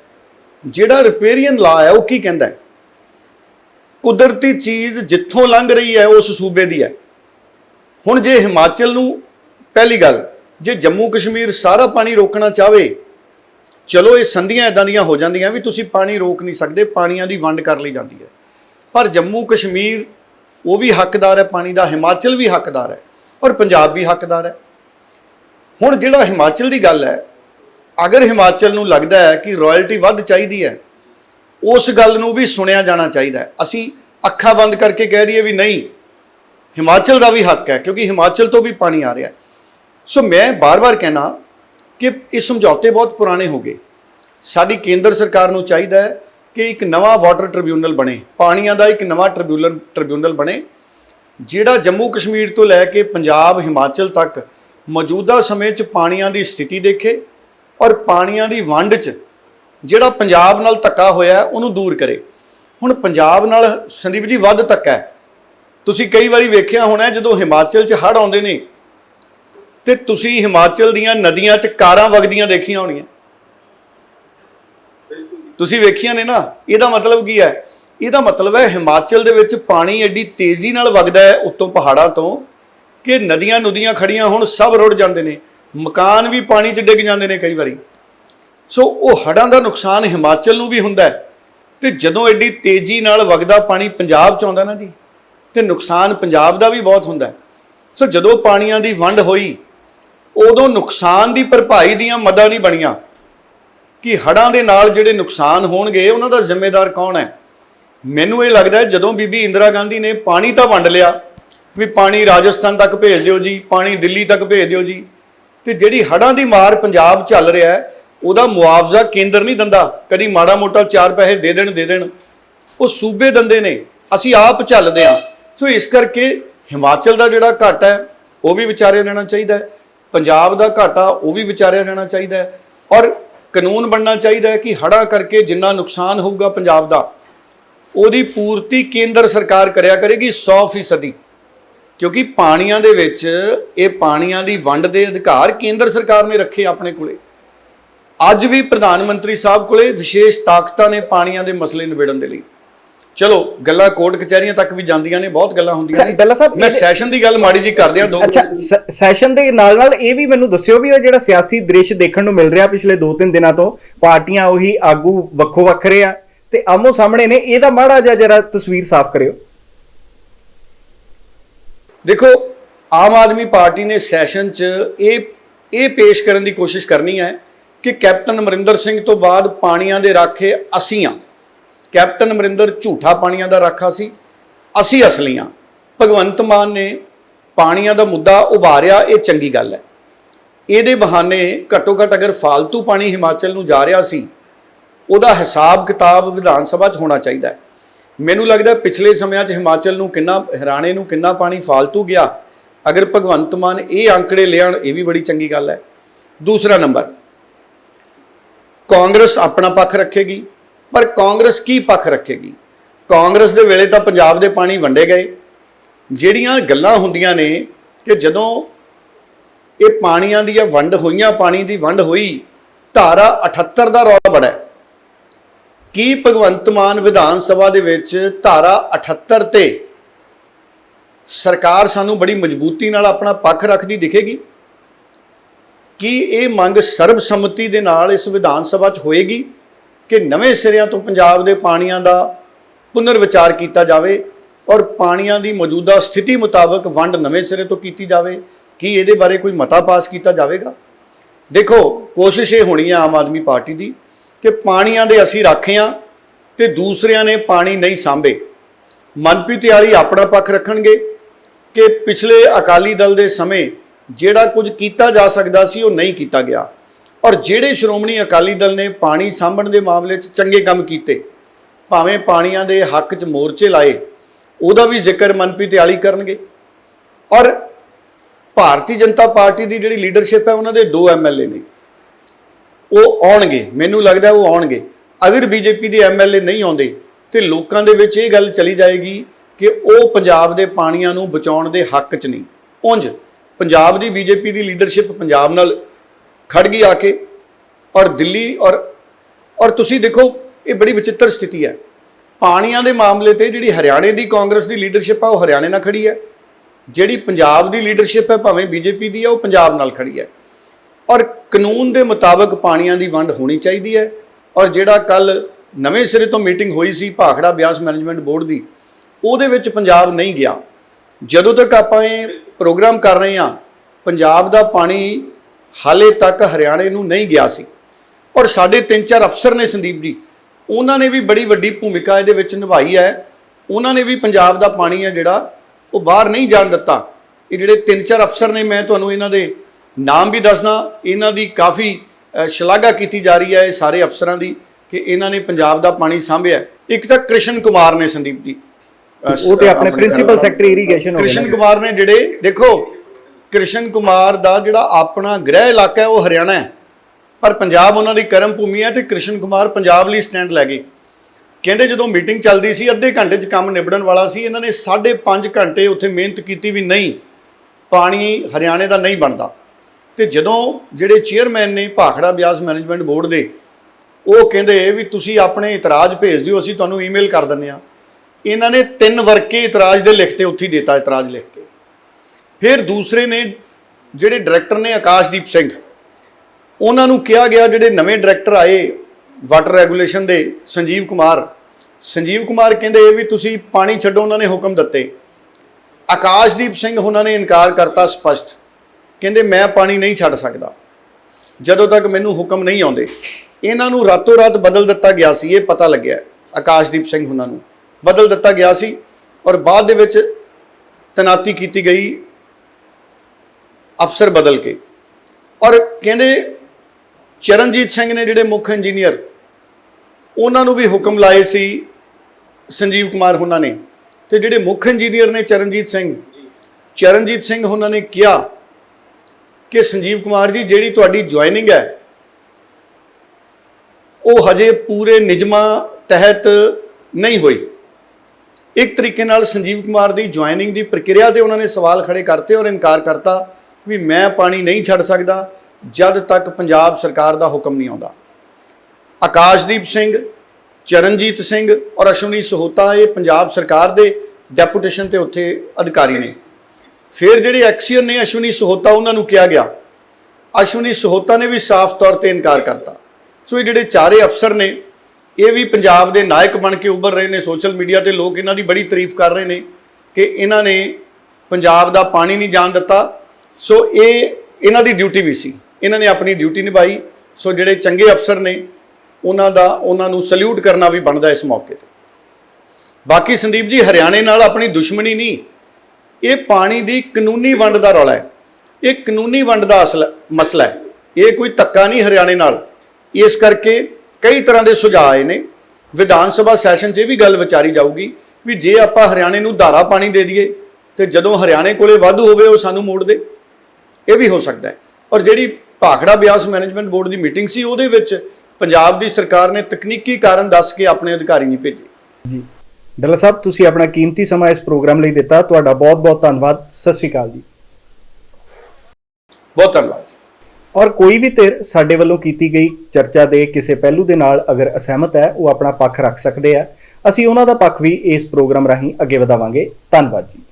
ਜਿਹੜਾ ਰਿਪੇਰੀਅਨ ਲਾ ਹੈ, ਉਹ ਕੀ ਕਹਿੰਦਾ ਹੈ? ਕੁਦਰਤੀ ਚੀਜ਼ ਜਿੱਥੋਂ ਲੰਘ ਰਹੀ ਹੈ, ਉਸ ਸੂਬੇ ਦੀ ਹੈ। ਹੁਣ ਜੇ ਹਿਮਾਚਲ ਨੂੰ ਪਹਿਲੀ ਗੱਲ, ਜੇ ਜੰਮੂ ਕਸ਼ਮੀਰ ਸਾਰਾ ਪਾਣੀ ਰੋਕਣਾ ਚਾਹਵੇ, ਚਲੋ ਇਹ ਸੰਧੀਆਂ ਇਦਾਂ ਦੀਆਂ ਹੋ ਜਾਂਦੀਆਂ ਵੀ ਤੁਸੀਂ ਪਾਣੀ ਰੋਕ ਨਹੀਂ ਸਕਦੇ, ਪਾਣੀਆਂ ਦੀ ਵੰਡ ਕਰ ਲਈ ਜਾਂਦੀ ਹੈ। ਪਰ ਜੰਮੂ ਕਸ਼ਮੀਰ ਉਹ ਵੀ ਹੱਕਦਾਰ ਹੈ, ਪਾਣੀ ਦਾ ਹਿਮਾਚਲ ਵੀ ਹੱਕਦਾਰ ਹੈ ਔਰ ਪੰਜਾਬ ਵੀ ਹੱਕਦਾਰ ਹੈ। ਹੁਣ ਜਿਹੜਾ ਹਿਮਾਚਲ ਦੀ ਗੱਲ ਹੈ, ਅਗਰ ਹਿਮਾਚਲ ਨੂੰ ਲੱਗਦਾ ਹੈ ਕਿ ਰਾਇਲਟੀ ਵੱਧ ਚਾਹੀਦੀ ਹੈ, ਉਸ ਗੱਲ ਨੂੰ ਵੀ ਸੁਣਿਆ ਜਾਣਾ ਚਾਹੀਦਾ ਹੈ। ਅਸੀਂ ਅੱਖਾਂ ਬੰਦ ਕਰਕੇ ਕਹਿ ਦਈਏ ਵੀ ਨਹੀਂ, ਹਿਮਾਚਲ ਦਾ ਵੀ ਹੱਕ ਹੈ, ਕਿਉਂਕਿ ਹਿਮਾਚਲ ਤੋਂ ਵੀ ਪਾਣੀ ਆ ਰਿਹਾ ਸੋ ਮੈਂ ਬਾਰ-ਬਾਰ ਕਹਿਣਾ ਕਿ ਇਹ ਸਮਝੌਤੇ ਬਹੁਤ ਪੁਰਾਣੇ ਹੋ ਗਏ। ਸਾਡੀ ਕੇਂਦਰ ਸਰਕਾਰ ਨੂੰ ਚਾਹੀਦਾ ਹੈ ਕਿ ਇੱਕ ਨਵਾਂ ਵਾਟਰ ਟ੍ਰਿਬਿਊਨਲ ਬਣੇ, ਪਾਣੀਆਂ ਦਾ ਇੱਕ ਨਵਾਂ ਟ੍ਰਿਬਿਊਨਲ ਟ੍ਰਿਬਿਊਨਲ ਬਣੇ, ਜਿਹੜਾ ਜੰਮੂ ਕਸ਼ਮੀਰ ਤੋਂ ਲੈ ਕੇ ਪੰਜਾਬ, ਹਿਮਾਚਲ ਤੱਕ ਮੌਜੂਦਾ ਸਮੇਂ 'ਚ ਪਾਣੀਆਂ ਦੀ ਸਥਿਤੀ ਦੇਖੇ ਔਰ ਪਾਣੀਆਂ ਦੀ ਵੰਡ 'ਚ ਜਿਹੜਾ ਪੰਜਾਬ ਨਾਲ ਧੱਕਾ ਹੋਇਆ ਉਹਨੂੰ ਦੂਰ ਕਰੇ। ਹੁਣ ਪੰਜਾਬ ਨਾਲ ਸੰਦੀਪ ਜੀ, ਵੱਧ ਧੱਕਾ ਹੈ। ਤੁਸੀਂ ਕਈ ਵਾਰੀ ਵੇਖਿਆ ਹੋਣਾ ਜਦੋਂ ਹਿਮਾਚਲ 'ਚ ਹੜ੍ਹ ਆਉਂਦੇ ਨੇ, ਤੇ ਤੁਸੀਂ ਹਿਮਾਚਲ ਦੀਆਂ ਨਦੀਆਂ 'ਚ ਕਾਰਾਂ ਵਗਦੀਆਂ ਦੇਖੀਆਂ ਹੋਣੀਆਂ। ਤੁਸੀਂ ਵੇਖੀਆਂ ਨੇ ਨਾ, ਇਹਦਾ ਮਤਲਬ ਕੀ ਹੈ? ਇਹਦਾ ਮਤਲਬ ਹੈ ਹਿਮਾਚਲ ਦੇ ਵਿੱਚ ਪਾਣੀ ਐਡੀ ਤੇਜ਼ੀ ਨਾਲ ਵਗਦਾ ਹੈ ਉੱਤੋਂ ਪਹਾੜਾਂ ਤੋਂ ਕਿ ਨਦੀਆਂ ਨੁਦੀਆਂ ਖੜੀਆਂ ਹੁਣ, ਸਭ ਰੁੜ ਜਾਂਦੇ ਨੇ। ਮਕਾਨ ਵੀ ਪਾਣੀ 'ਚ ਡਿੱਗ ਜਾਂਦੇ ਨੇ ਕਈ ਵਾਰੀ। ਸੋ ਉਹ ਹੜ੍ਹਾਂ ਦਾ ਨੁਕਸਾਨ ਹਿਮਾਚਲ ਨੂੰ ਵੀ ਹੁੰਦਾ ਹੈ। ਤੇ ਜਦੋਂ ਐਡੀ ਤੇਜ਼ੀ ਨਾਲ ਵਗਦਾ ਪਾਣੀ ਪੰਜਾਬ 'ਚ ਆਉਂਦਾ ਨਾ ਜੀ, ਤੇ ਨੁਕਸਾਨ ਪੰਜਾਬ ਦਾ ਵੀ ਬਹੁਤ ਹੁੰਦਾ ਸੋ ਜਦੋਂ ਪਾਣੀਆਂ ਦੀ ਵੰਡ ਹੋਈ, ਉਦੋਂ ਨੁਕਸਾਨ ਦੀ ਭਰਪਾਈ ਦੀਆਂ ਮਦਾਂ ਨਹੀਂ ਬਣੀਆਂ। ਕਿ ਹੜ੍ਹਾਂ ਦੇ ਨਾਲ ਜਿਹੜੇ ਨੁਕਸਾਨ ਹੋਣਗੇ, ਉਹਨਾਂ ਦਾ ਜ਼ਿੰਮੇਦਾਰ ਕੌਣ ਹੈ? ਮੈਨੂੰ ਇਹ ਲੱਗਦਾ ਜਦੋਂ ਬੀਬੀ ਇੰਦਰਾ ਗਾਂਧੀ ਨੇ ਪਾਣੀ ਤਾਂ ਵੰਡ ਲਿਆ, ਵੀ ਪਾਣੀ ਰਾਜਸਥਾਨ ਤੱਕ ਭੇਜ ਦਿਓ ਜੀ, ਪਾਣੀ ਦਿੱਲੀ ਤੱਕ ਭੇਜ ਦਿਓ ਜੀ, ਤੇ ਜਿਹੜੀ ਹੜ੍ਹਾਂ ਦੀ ਮਾਰ ਪੰਜਾਬ ਚੱਲ ਰਿਹਾ ਹੈ, ਉਹਦਾ ਮੁਆਵਜ਼ਾ ਕੇਂਦਰ ਨਹੀਂ ਦਿੰਦਾ, ਕਦੀ ਮਾੜਾ ਮੋਟਾ ਚਾਰ ਪੈਸੇ ਦੇ ਦੇਣ ਦੇ ਦੇਣ। ਉਹ ਸੂਬੇ ਦਿੰਦੇ ਨੇ, ਅਸੀਂ ਆਪ ਚੱਲਦੇ ਹਾਂ। ਸੋ ਇਸ ਕਰਕੇ ਹਿਮਾਚਲ ਦਾ ਜਿਹੜਾ ਘਾਟਾ ਹੈ, ਉਹ ਵੀ ਵਿਚਾਰਿਆ ਜਾਣਾ ਚਾਹੀਦਾ ਹੈ, ਪੰਜਾਬ ਦਾ ਘਾਟਾ ਉਹ ਵੀ ਵਿਚਾਰਿਆ ਜਾਣਾ ਚਾਹੀਦਾ ਹੈ। ਔਰ ਕਾਨੂੰਨ ਬਣਨਾ ਚਾਹੀਦਾ ਹੈ ਕਿ ਹੜ੍ਹਾਂ ਕਰਕੇ ਜਿੰਨਾ ਨੁਕਸਾਨ ਹੋਊਗਾ ਪੰਜਾਬ ਦਾ, ਉਹਦੀ ਪੂਰਤੀ ਕੇਂਦਰ ਸਰਕਾਰ ਕਰਿਆ ਕਰੇਗੀ 100% ਕਿਉਂਕਿ ਪਾਣੀਆਂ ਦੇ ਵਿੱਚ ਇਹ ਪਾਣੀਆਂ ਦੀ ਵੰਡ ਦੇ ਅਧਿਕਾਰ ਕੇਂਦਰ ਸਰਕਾਰ ਨੇ ਰੱਖੇ ਆਪਣੇ ਕੋਲੇ। ਅੱਜ ਵੀ ਪ੍ਰਧਾਨ ਮੰਤਰੀ ਸਾਹਿਬ ਕੋਲੇ ਵਿਸ਼ੇਸ਼ ਤਾਕਤਾਂ ਨੇ ਪਾਣੀਆਂ ਦੇ ਮਸਲੇ ਨਿਬੇੜਨ ਦੇ ਲਈ। ਚਲੋ ਗੱਲਾਂ ਕੋਰਟ ਕਚਹਿਰੀਆਂ ਤੱਕ ਵੀ ਜਾਂਦੀਆਂ ਨੇ ਬਹੁਤ ਗੱਲਾਂ ਹੁੰਦੀਆਂ ਅੱਛਾ, ਬਿੱਲਾ ਸਾਹਿਬ, ਮੈਂ ਸੈਸ਼ਨ ਦੀ ਗੱਲ ਮਾੜੀ ਜੀ ਕਰਦੇ ਆ ਦੋ ਅੱਛਾ ਸੈਸ਼ਨ ਦੇ ਨਾਲ ਨਾਲ ਇਹ ਵੀ ਮੈਨੂੰ ਦੱਸਿਓ ਵੀ ਉਹ ਜਿਹੜਾ ਸਿਆਸੀ ਦ੍ਰਿਸ਼ ਦੇਖਣ ਨੂੰ ਮਿਲ ਰਿਹਾ ਪਿਛਲੇ 2-3 ਦਿਨਾਂ ਤੋਂ ਪਾਰਟੀਆਂ ਉਹੀ ਆਗੂ ਵੱਖੋ ਵੱਖਰੇ ਆ ਤੇ ਆਮੋ ਸਾਹਮਣੇ ਨੇ ਇਹਦਾ ਮਾੜਾ ਜਿਹਾ ਜਰਾ ਤਸਵੀਰ ਸਾਫ਼ ਕਰਿਓ। ਦੇਖੋ ਆਮ ਆਦਮੀ ਪਾਰਟੀ ਨੇ ਸੈਸ਼ਨ 'ਚ ਇਹ ਇਹ ਪੇਸ਼ ਕਰਨ ਦੀ ਕੋਸ਼ਿਸ਼ ਕਰਨੀ ਹੈ ਕਿ ਕੈਪਟਨ ਅਮਰਿੰਦਰ ਸਿੰਘ ਤੋਂ ਬਾਅਦ ਪਾਣੀਆਂ ਦੇ ਰਾਖੇ ਅਸੀਂ ਹਾਂ ਕੈਪਟਨ ਅਮਰਿੰਦਰ ਝੂਠਾ ਪਾਣੀਆਂ ਦਾ ਰਾਖਾ ਸੀ। ਅਸੀਂ ਅਸਲੀਆਂ ਭਗਵੰਤ ਮਾਨ ਨੇ ਪਾਣੀਆਂ ਦਾ ਮੁੱਦਾ ਉਭਾਰਿਆ, ਇਹ ਚੰਗੀ ਗੱਲ ਹੈ। ਇਹਦੇ ਬਹਾਨੇ ਘੱਟੋ ਘੱਟ ਅਗਰ ਫਾਲਤੂ ਪਾਣੀ ਹਿਮਾਚਲ ਨੂੰ ਜਾ ਰਿਹਾ ਸੀ, ਉਹਦਾ ਹਿਸਾਬ ਕਿਤਾਬ ਵਿਧਾਨ ਸਭਾ 'ਚ ਹੋਣਾ ਚਾਹੀਦਾ ਹੈ। ਮੈਨੂੰ ਲੱਗਦਾ ਪਿਛਲੇ ਸਮਿਆਂ 'ਚ ਹਿਮਾਚਲ ਨੂੰ ਕਿੰਨਾ, ਹਰਿਆਣੇ ਨੂੰ ਕਿੰਨਾ ਪਾਣੀ ਫਾਲਤੂ ਗਿਆ। ਅਗਰ ਭਗਵੰਤ ਮਾਨ ਇਹ ਅੰਕੜੇ ਲਿਆਣ, ਇਹ ਵੀ ਬੜੀ ਚੰਗੀ ਗੱਲ ਹੈ। ਦੂਸਰਾ ਨੰਬਰ, ਕਾਂਗਰਸ ਆਪਣਾ ਪੱਖ ਰੱਖੇਗੀ। ਪਰ ਕਾਂਗਰਸ ਕੀ ਪੱਖ ਰੱਖੇਗੀ? ਕਾਂਗਰਸ ਦੇ ਵੇਲੇ ਤਾਂ ਪੰਜਾਬ ਦੇ ਪਾਣੀ ਵੰਡੇ ਗਏ। ਜਿਹੜੀਆਂ ਗੱਲਾਂ ਹੁੰਦੀਆਂ ਨੇ ਕਿ ਜਦੋਂ ਇਹ ਪਾਣੀਆਂ ਦੀਆਂ ਵੰਡ ਹੋਈਆਂ, ਪਾਣੀ ਦੀ ਵੰਡ ਹੋਈ, ਧਾਰਾ 78 ਦਾ ਰੌਲਾ ਬੜਾ ਕੀ ਭਗਵੰਤ ਮਾਨ ਵਿਧਾਨ ਸਭਾ ਦੇ ਵਿੱਚ ਧਾਰਾ 78 ਤੇ ਸਰਕਾਰ ਸਾਨੂੰ ਬੜੀ ਮਜ਼ਬੂਤੀ ਨਾਲ ਆਪਣਾ ਪੱਖ ਰੱਖਦੀ ਦਿਖੇਗੀ? ਕੀ ਇਹ ਮੰਗ ਸਰਬਸੰਮਤੀ ਦੇ ਨਾਲ ਇਸ ਵਿਧਾਨ ਸਭਾ 'ਚ ਹੋਏਗੀ? ਕਿ ਨਵੇਂ ਸਿਰਿਆਂ ਤੋਂ ਪੰਜਾਬ ਦੇ ਪਾਣੀਆਂ ਦਾ ਪੁਨਰ ਵਿਚਾਰ ਕੀਤਾ ਜਾਵੇ ਔਰ ਪਾਣੀਆਂ ਦੀ ਮੌਜੂਦਾ ਸਥਿਤੀ ਮੁਤਾਬਕ ਵੰਡ ਨਵੇਂ ਸਿਰੇ ਤੋਂ ਕੀਤੀ ਜਾਵੇ, ਕੀ ਇਹਦੇ ਬਾਰੇ ਕੋਈ ਮਤਾ ਪਾਸ ਕੀਤਾ ਜਾਵੇਗਾ? ਦੇਖੋ, ਕੋਸ਼ਿਸ਼ ਇਹ ਹੋਣੀ ਹੈ ਆਮ ਆਦਮੀ ਪਾਰਟੀ ਦੀ ਕਿ ਪਾਣੀਆਂ ਦੇ ਅਸੀਂ ਰਾਖੇ ਹਾਂ ਤੇ ਦੂਸਰਿਆਂ ਨੇ ਪਾਣੀ ਨਹੀਂ ਸਾਂਭੇ। ਮਨਪ੍ਰੀਤ ਵਾਲੀ ਆਪਣਾ ਪੱਖ ਰੱਖਣਗੇ ਕਿ ਪਿਛਲੇ ਅਕਾਲੀ ਦਲ ਦੇ ਸਮੇਂ ਜਿਹੜਾ ਕੁਝ ਕੀਤਾ ਜਾ ਸਕਦਾ ਸੀ ਉਹ ਨਹੀਂ ਕੀਤਾ ਗਿਆ। ਔਰ ਜਿਹੜੇ ਸ਼੍ਰੋਮਣੀ ਅਕਾਲੀ ਦਲ ਨੇ ਪਾਣੀ ਸਾਂਭਣ ਦੇ ਮਾਮਲੇ 'ਚ ਚੰਗੇ ਕੰਮ ਕੀਤੇ, ਭਾਵੇਂ ਪਾਣੀਆਂ ਦੇ ਹੱਕ 'ਚ ਮੋਰਚੇ ਲਾਏ, ਉਹਦਾ ਵੀ ਜ਼ਿਕਰ ਮਨਪ੍ਰੀਤ ਆਲੀ ਕਰਨਗੇ। ਔਰ ਭਾਰਤੀ ਜਨਤਾ ਪਾਰਟੀ ਦੀ ਜਿਹੜੀ ਲੀਡਰਸ਼ਿਪ ਹੈ, ਉਹਨਾਂ ਦੇ ਦੋ ਐਮਐਲਏ ਨੇ। ਉਹ ਆਉਣਗੇ, ਮੈਨੂੰ ਲੱਗਦਾ ਉਹ ਆਉਣਗੇ। ਅਗਰ ਬੀਜੇਪੀ ਦੇ ਐਮਐਲਏ ਨਹੀਂ ਆਉਂਦੇ, ਤੇ ਲੋਕਾਂ ਦੇ ਵਿੱਚ ਇਹ ਗੱਲ ਚਲੀ ਜਾਏਗੀ ਕਿ ਉਹ ਪੰਜਾਬ ਦੇ ਪਾਣੀਆਂ ਨੂੰ ਬਚਾਉਣ ਦੇ ਹੱਕ 'ਚ ਨਹੀਂ। ਉਂਝ, ਪੰਜਾਬ ਦੀ ਬੀਜੇਪੀ ਦੀ ਲੀਡਰਸ਼ਿਪ ਪੰਜਾਬ ਨਾਲ ਖੜ ਗਈ ਆ ਕੇ ਔਰ ਦਿੱਲੀ ਔਰ ਔਰ ਤੁਸੀਂ ਦੇਖੋ, ਇਹ ਬੜੀ ਵਿਚਿੱਤਰ ਸਥਿਤੀ ਹੈ। ਪਾਣੀਆਂ ਦੇ ਮਾਮਲੇ ਤੇ ਜਿਹੜੀ ਹਰਿਆਣੇ ਦੀ ਕਾਂਗਰਸ ਦੀ ਲੀਡਰਸ਼ਿਪ ਆ, ਉਹ ਹਰਿਆਣੇ ਨਾਲ ਖੜੀ ਹੈ। ਜਿਹੜੀ ਪੰਜਾਬ ਦੀ ਲੀਡਰਸ਼ਿਪ ਹੈ, ਭਾਵੇਂ ਬੀਜੇਪੀ ਦੀ ਹੈ ਉਹ ਪੰਜਾਬ ਨਾਲ ਖੜੀ ਹੈ। ਔਰ ਕਾਨੂੰਨ ਦੇ ਮੁਤਾਬਕ ਪਾਣੀਆਂ ਦੀ ਵੰਡ ਹੋਣੀ ਚਾਹੀਦੀ ਹੈ। ਔਰ ਜਿਹੜਾ ਕੱਲ ਨਵੇਂ ਸਿਰੇ ਤੋਂ ਮੀਟਿੰਗ ਹੋਈ ਸੀ, ਭਾਖੜਾ ਬਿਆਸ ਮੈਨੇਜਮੈਂਟ ਬੋਰਡ ਦੀ, ਉਹਦੇ ਵਿੱਚ ਪੰਜਾਬ ਨਹੀਂ ਗਿਆ। ਜਦੋਂ ਤੱਕ ਆਪਾਂ ਇਹ ਪ੍ਰੋਗਰਾਮ ਕਰ ਰਹੇ ਹਾਂ, ਪੰਜਾਬ ਦਾ ਪਾਣੀ ਹਾਲੇ ਤੱਕ ਹਰਿਆਣੇ ਨੂੰ ਨਹੀਂ ਗਿਆ ਸੀ। ਔਰ ਸਾਡੇ ਤਿੰਨ ਚਾਰ ਅਫਸਰ ਨੇ ਸੰਦੀਪ ਜੀ ਉਹਨਾਂ ਨੇ ਵੀ ਬੜੀ ਵੱਡੀ ਭੂਮਿਕਾ ਇਹਦੇ ਵਿੱਚ ਨਿਭਾਈ ਹੈ। ਉਹਨਾਂ ਨੇ ਵੀ ਪੰਜਾਬ ਦਾ ਪਾਣੀ ਹੈ ਜਿਹੜਾ ਉਹ ਬਾਹਰ ਨਹੀਂ ਜਾਣ ਦਿੱਤਾ। ਇਹ ਜਿਹੜੇ ਤਿੰਨ ਚਾਰ ਅਫਸਰ ਨੇ ਮੈਂ ਤੁਹਾਨੂੰ ਇਹਨਾਂ ਦੇ ਨਾਮ ਵੀ ਦੱਸਦਾ। ਇਹਨਾਂ ਦੀ ਕਾਫੀ ਸ਼ਲਾਘਾ ਕੀਤੀ ਜਾ ਰਹੀ ਹੈ ਇਹ ਸਾਰੇ ਅਫਸਰਾਂ ਦੀ ਕਿ ਇਹਨਾਂ ਨੇ ਪੰਜਾਬ ਦਾ ਪਾਣੀ ਸਾਂਭਿਆ। ਇੱਕ ਤਾਂ ਕ੍ਰਿਸ਼ਨ ਕੁਮਾਰ ਨੇ ਸੰਦੀਪ ਜੀ। ਉਹ ਤੇ ਆਪਣੇ ਪ੍ਰਿੰਸੀਪਲ ਸੈਕਟਰੀ ਇਰੀਗੇਸ਼ਨ ਹੋ ਗਏ ਕ੍ਰਿਸ਼ਨ। ਕੁਮਾਰ ਨੇ ਜਿਹੜੇ ਦੇਖੋ ਕ੍ਰਿਸ਼ਨ ਕੁਮਾਰ ਦਾ ਜਿਹੜਾ ਆਪਣਾ ਗ੍ਰਹਿ ਇਲਾਕਾ ਹੈ, ਉਹ ਹਰਿਆਣਾ ਹੈ। ਪਰ ਪੰਜਾਬ ਉਹਨਾਂ ਦੀ ਕਰਮ ਭੂਮੀ ਹੈ ਤੇ ਕ੍ਰਿਸ਼ਨ ਕੁਮਾਰ ਪੰਜਾਬ ਲਈ ਸਟੈਂਡ ਲੈ ਗਏ। ਕਹਿੰਦੇ ਜਦੋਂ ਮੀਟਿੰਗ ਚੱਲਦੀ ਸੀ, ਅੱਧੇ ਘੰਟੇ 'ਚ ਕੰਮ ਨਿਬੜਨ ਵਾਲਾ ਸੀ, ਇਹਨਾਂ ਨੇ 5.5 ਘੰਟੇ ਉੱਥੇ ਮਿਹਨਤ ਕੀਤੀ ਵੀ ਨਹੀਂ, ਪਾਣੀ ਹਰਿਆਣੇ ਦਾ ਨਹੀਂ ਬਣਦਾ। ਤੇ ਜਦੋਂ ਜਿਹੜੇ ਚੇਅਰਮੈਨ ਨੇ ਭਾਖੜਾ ਬਿਆਸ ਮੈਨੇਜਮੈਂਟ ਬੋਰਡ ਦੇ, ਉਹ ਕਹਿੰਦੇ ਵੀ ਤੁਸੀਂ ਆਪਣੇ ਇਤਰਾਜ਼ ਭੇਜ ਦਿਓ, ਅਸੀਂ ਤੁਹਾਨੂੰ ਈਮੇਲ ਕਰ ਦਿੰਦੇ ਆ ਇਹਨਾਂ ਨੇ ਤਿੰਨ ਵਰਕੇ ਇਤਰਾਜ਼ ਦੇ ਲਿਖਤੇ, ਉੱਥੇ ਹੀ ਦਿੱਤਾ ਇਤਰਾਜ਼ ਲਿਖ ਕੇ। ਫਿਰ ਦੂਸਰੇ ਨੇ ਜਿਹੜੇ ਡਾਇਰੈਕਟਰ ਨੇ ਆਕਾਸ਼ਦੀਪ ਸਿੰਘ, ਉਹਨਾਂ ਨੂੰ ਕਿਹਾ ਗਿਆ ਜਿਹੜੇ ਨਵੇਂ ਡਾਇਰੈਕਟਰ ਆਏ ਵਾਟਰ ਰੈਗੂਲੇਸ਼ਨ ਦੇ, ਸੰਜੀਵ ਕੁਮਾਰ। ਸੰਜੀਵ ਕੁਮਾਰ ਕਹਿੰਦੇ ਵੀ ਤੁਸੀਂ ਪਾਣੀ ਛੱਡੋ, ਉਹਨਾਂ ਨੇ ਹੁਕਮ ਦਿੱਤੇ। ਆਕਾਸ਼ਦੀਪ ਸਿੰਘ ਉਹਨਾਂ ਨੇ ਇਨਕਾਰ ਕਰਤਾ ਸਪਸ਼ਟ। ਕਹਿੰਦੇ, ਮੈਂ ਪਾਣੀ ਨਹੀਂ ਛੱਡ ਸਕਦਾ। ਜਦੋਂ ਤੱਕ ਮੈਨੂੰ ਹੁਕਮ ਨਹੀਂ ਆਉਂਦੇ। ਇਹਨਾਂ ਨੂੰ ਰਾਤੋਂ ਰਾਤ ਬਦਲ ਦਿੱਤਾ ਗਿਆ ਸੀ, ਇਹ ਪਤਾ ਲੱਗਿਆ, ਆਕਾਸ਼ਦੀਪ ਸਿੰਘ ਉਹਨਾਂ ਨੂੰ। ਬਦਲ ਦਿੱਤਾ ਗਿਆ ਸੀ ਔਰ ਬਾਅਦ ਦੇ ਵਿੱਚ ਤਨਾਤੀ ਕੀਤੀ ਗਈ ਅਫਸਰ ਬਦਲ ਕੇ। ਔਰ ਕਹਿੰਦੇ ਚਰਨਜੀਤ ਸਿੰਘ ਨੇ ਜਿਹੜੇ ਮੁੱਖ ਇੰਜੀਨੀਅਰ, ਉਹਨਾਂ ਨੂੰ ਵੀ ਹੁਕਮ ਲਾਏ ਸੀ ਸੰਜੀਵ ਕੁਮਾਰ ਉਹਨਾਂ ਨੇ। ਤੇ ਜਿਹੜੇ ਮੁੱਖ ਇੰਜੀਨੀਅਰ ਨੇ ਚਰਨਜੀਤ ਸਿੰਘ ਚਰਨਜੀਤ ਸਿੰਘ ਉਹਨਾਂ ਨੇ ਕਿਹਾ ਕਿ ਸੰਜੀਵ ਕੁਮਾਰ ਜੀ, ਜਿਹੜੀ ਤੁਹਾਡੀ ਜੁਆਇਨਿੰਗ ਹੈ, ਉਹ ਹਜੇ ਪੂਰੇ ਨਿਯਮਾਂ ਤਹਿਤ ਨਹੀਂ ਹੋਈ। ਇੱਕ ਤਰੀਕੇ ਨਾਲ ਸੰਜੀਵ ਕੁਮਾਰ ਦੀ ਜੁਆਇਨਿੰਗ ਦੀ ਪ੍ਰਕਿਰਿਆ ਤੇ ਉਹਨਾਂ ਨੇ ਸਵਾਲ ਖੜੇ ਕਰਤੇ ਔਰ ਇਨਕਾਰ ਕਰਤਾ। ਵੀ ਮੈਂ ਪਾਣੀ ਨਹੀਂ ਛੱਡ ਸਕਦਾ ਜਦ ਤੱਕ ਪੰਜਾਬ ਸਰਕਾਰ ਦਾ ਹੁਕਮ ਨਹੀਂ ਆਉਂਦਾ। ਆਕਾਸ਼ਦੀਪ ਸਿੰਘ, ਚਰਨਜੀਤ ਸਿੰਘ ਔਰ ਅਸ਼ਵਨੀ ਸਹੋਤਾ ਇਹ ਪੰਜਾਬ ਸਰਕਾਰ ਦੇ ਡੈਪੂਟੇਸ਼ਨ ਤੇ ਉੱਥੇ ਅਧਿਕਾਰੀ ਨੇ। ਫਿਰ ਜਿਹੜੇ ਐਕਸੀਅਨ ਨੇ ਅਸ਼ਵਨੀ ਸਹੋਤਾ, ਉਹਨਾਂ ਨੂੰ ਕਿਹਾ ਗਿਆ। ਅਸ਼ਵਨੀ ਸਹੋਤਾ ਨੇ ਵੀ ਸਾਫ਼ ਤੌਰ ਤੇ ਇਨਕਾਰ ਕਰਤਾ। ਸੋ ਇਹ ਜਿਹੜੇ ਚਾਰੇ ਅਫਸਰ ਨੇ, ਇਹ ਵੀ ਪੰਜਾਬ ਦੇ ਨਾਇਕ ਬਣ ਕੇ ਉੱਭਰ ਰਹੇ ਨੇ। ਸੋਸ਼ਲ ਮੀਡੀਆ ਤੇ ਲੋਕ ਇਹਨਾਂ ਦੀ ਬੜੀ ਤਾਰੀਫ ਕਰ ਰਹੇ ਨੇ ਕਿ ਇਹਨਾਂ ਨੇ ਪੰਜਾਬ ਦਾ ਪਾਣੀ ਨਹੀਂ ਜਾਣ ਦਿੱਤਾ। ਸੋ ਇਹ, ਇਹਨਾਂ ਦੀ ਡਿਊਟੀ ਵੀ ਸੀ। ਇਹਨਾਂ ਨੇ ਆਪਣੀ ਡਿਊਟੀ ਨਿਭਾਈ। ਸੋ ਜਿਹੜੇ ਚੰਗੇ ਅਫਸਰ ਨੇ, ਉਹਨਾਂ ਦਾ, ਉਹਨਾਂ ਨੂੰ ਸਲੂਟ ਕਰਨਾ ਵੀ ਬਣਦਾ ਇਸ ਮੌਕੇ ਤੇ। ਬਾਕੀ ਸੰਦੀਪ ਜੀ, ਹਰਿਆਣੇ ਨਾਲ ਆਪਣੀ ਦੁਸ਼ਮਣੀ ਨਹੀਂ। ਇਹ ਪਾਣੀ ਦੀ ਕਾਨੂੰਨੀ ਵੰਡ ਦਾ ਰੌਲਾ ਹੈ। ਇਹ ਕਾਨੂੰਨੀ ਵੰਡ ਦਾ ਅਸਲ ਮਸਲਾ ਹੈ। ਇਹ ਕੋਈ ਧੱਕਾ ਨਹੀਂ ਹਰਿਆਣੇ ਨਾਲ। ਇਸ ਕਰਕੇ ਕਈ ਤਰ੍ਹਾਂ ਦੇ ਸੁਝਾਅ ਆਏ ਨੇ। ਵਿਧਾਨ ਸਭਾ ਸੈਸ਼ਨ 'ਚ ਇਹ ਵੀ ਗੱਲ ਵਿਚਾਰੀ ਜਾਊਗੀ ਵੀ ਜੇ ਆਪਾਂ ਹਰਿਆਣੇ ਨੂੰ ਧਾਰਾ ਪਾਣੀ ਦੇ ਦਈਏ, ਤੇ ਜਦੋਂ ਹਰਿਆਣੇ ਕੋਲੇ ਵਾਧੂ ਹੋਵੇ, ਉਹ ਸਾਨੂੰ ਮੋੜ ਦੇ। ਇਹ ਵੀ ਹੋ ਸਕਦਾ ਹੈ। ਔਰ ਜਿਹੜੀ ਭਾਖੜਾ ਬਿਆਸ ਮੈਨੇਜਮੈਂਟ ਬੋਰਡ ਦੀ ਮੀਟਿੰਗ ਸੀ ਉਹਦੇ ਵਿੱਚ ਪੰਜਾਬ ਦੀ ਸਰਕਾਰ ਨੇ ਤਕਨੀਕੀ ਕਾਰਨ ਦੱਸ ਕੇ ਆਪਣੇ ਅਧਿਕਾਰੀ ਨਹੀਂ ਭੇਜੇ। ਜੀ। ਡੱਲਾ ਸਾਹਿਬ ਤੁਸੀਂ ਆਪਣਾ ਕੀਮਤੀ ਸਮਾਂ ਇਸ ਪ੍ਰੋਗਰਾਮ ਲਈ ਦਿੱਤਾ। ਤੁਹਾਡਾ ਬਹੁਤ-ਬਹੁਤ ਧੰਨਵਾਦ। ਸਤਿ ਸ਼੍ਰੀ ਅਕਾਲ ਜੀ। ਬਹੁਤ ਧੰਨਵਾਦ ਔਰ ਕੋਈ ਵੀ ਧਿਰ ਸਾਡੇ ਵੱਲੋਂ ਕੀਤੀ ਗਈ ਚਰਚਾ ਦੇ ਕਿਸੇ ਪਹਿਲੂ ਦੇ ਨਾਲ ਅਗਰ ਅਸਹਿਮਤ ਹੈ ਉਹ ਆਪਣਾ ਪੱਖ ਰੱਖ ਸਕਦੇ ਆ। ਅਸੀਂ ਉਹਨਾਂ ਦਾ ਪੱਖ ਵੀ ਇਸ ਪ੍ਰੋਗਰਾਮ ਰਾਹੀਂ ਅੱਗੇ ਵਧਾਵਾਂਗੇ। ਧੰਨਵਾਦ ਜੀ।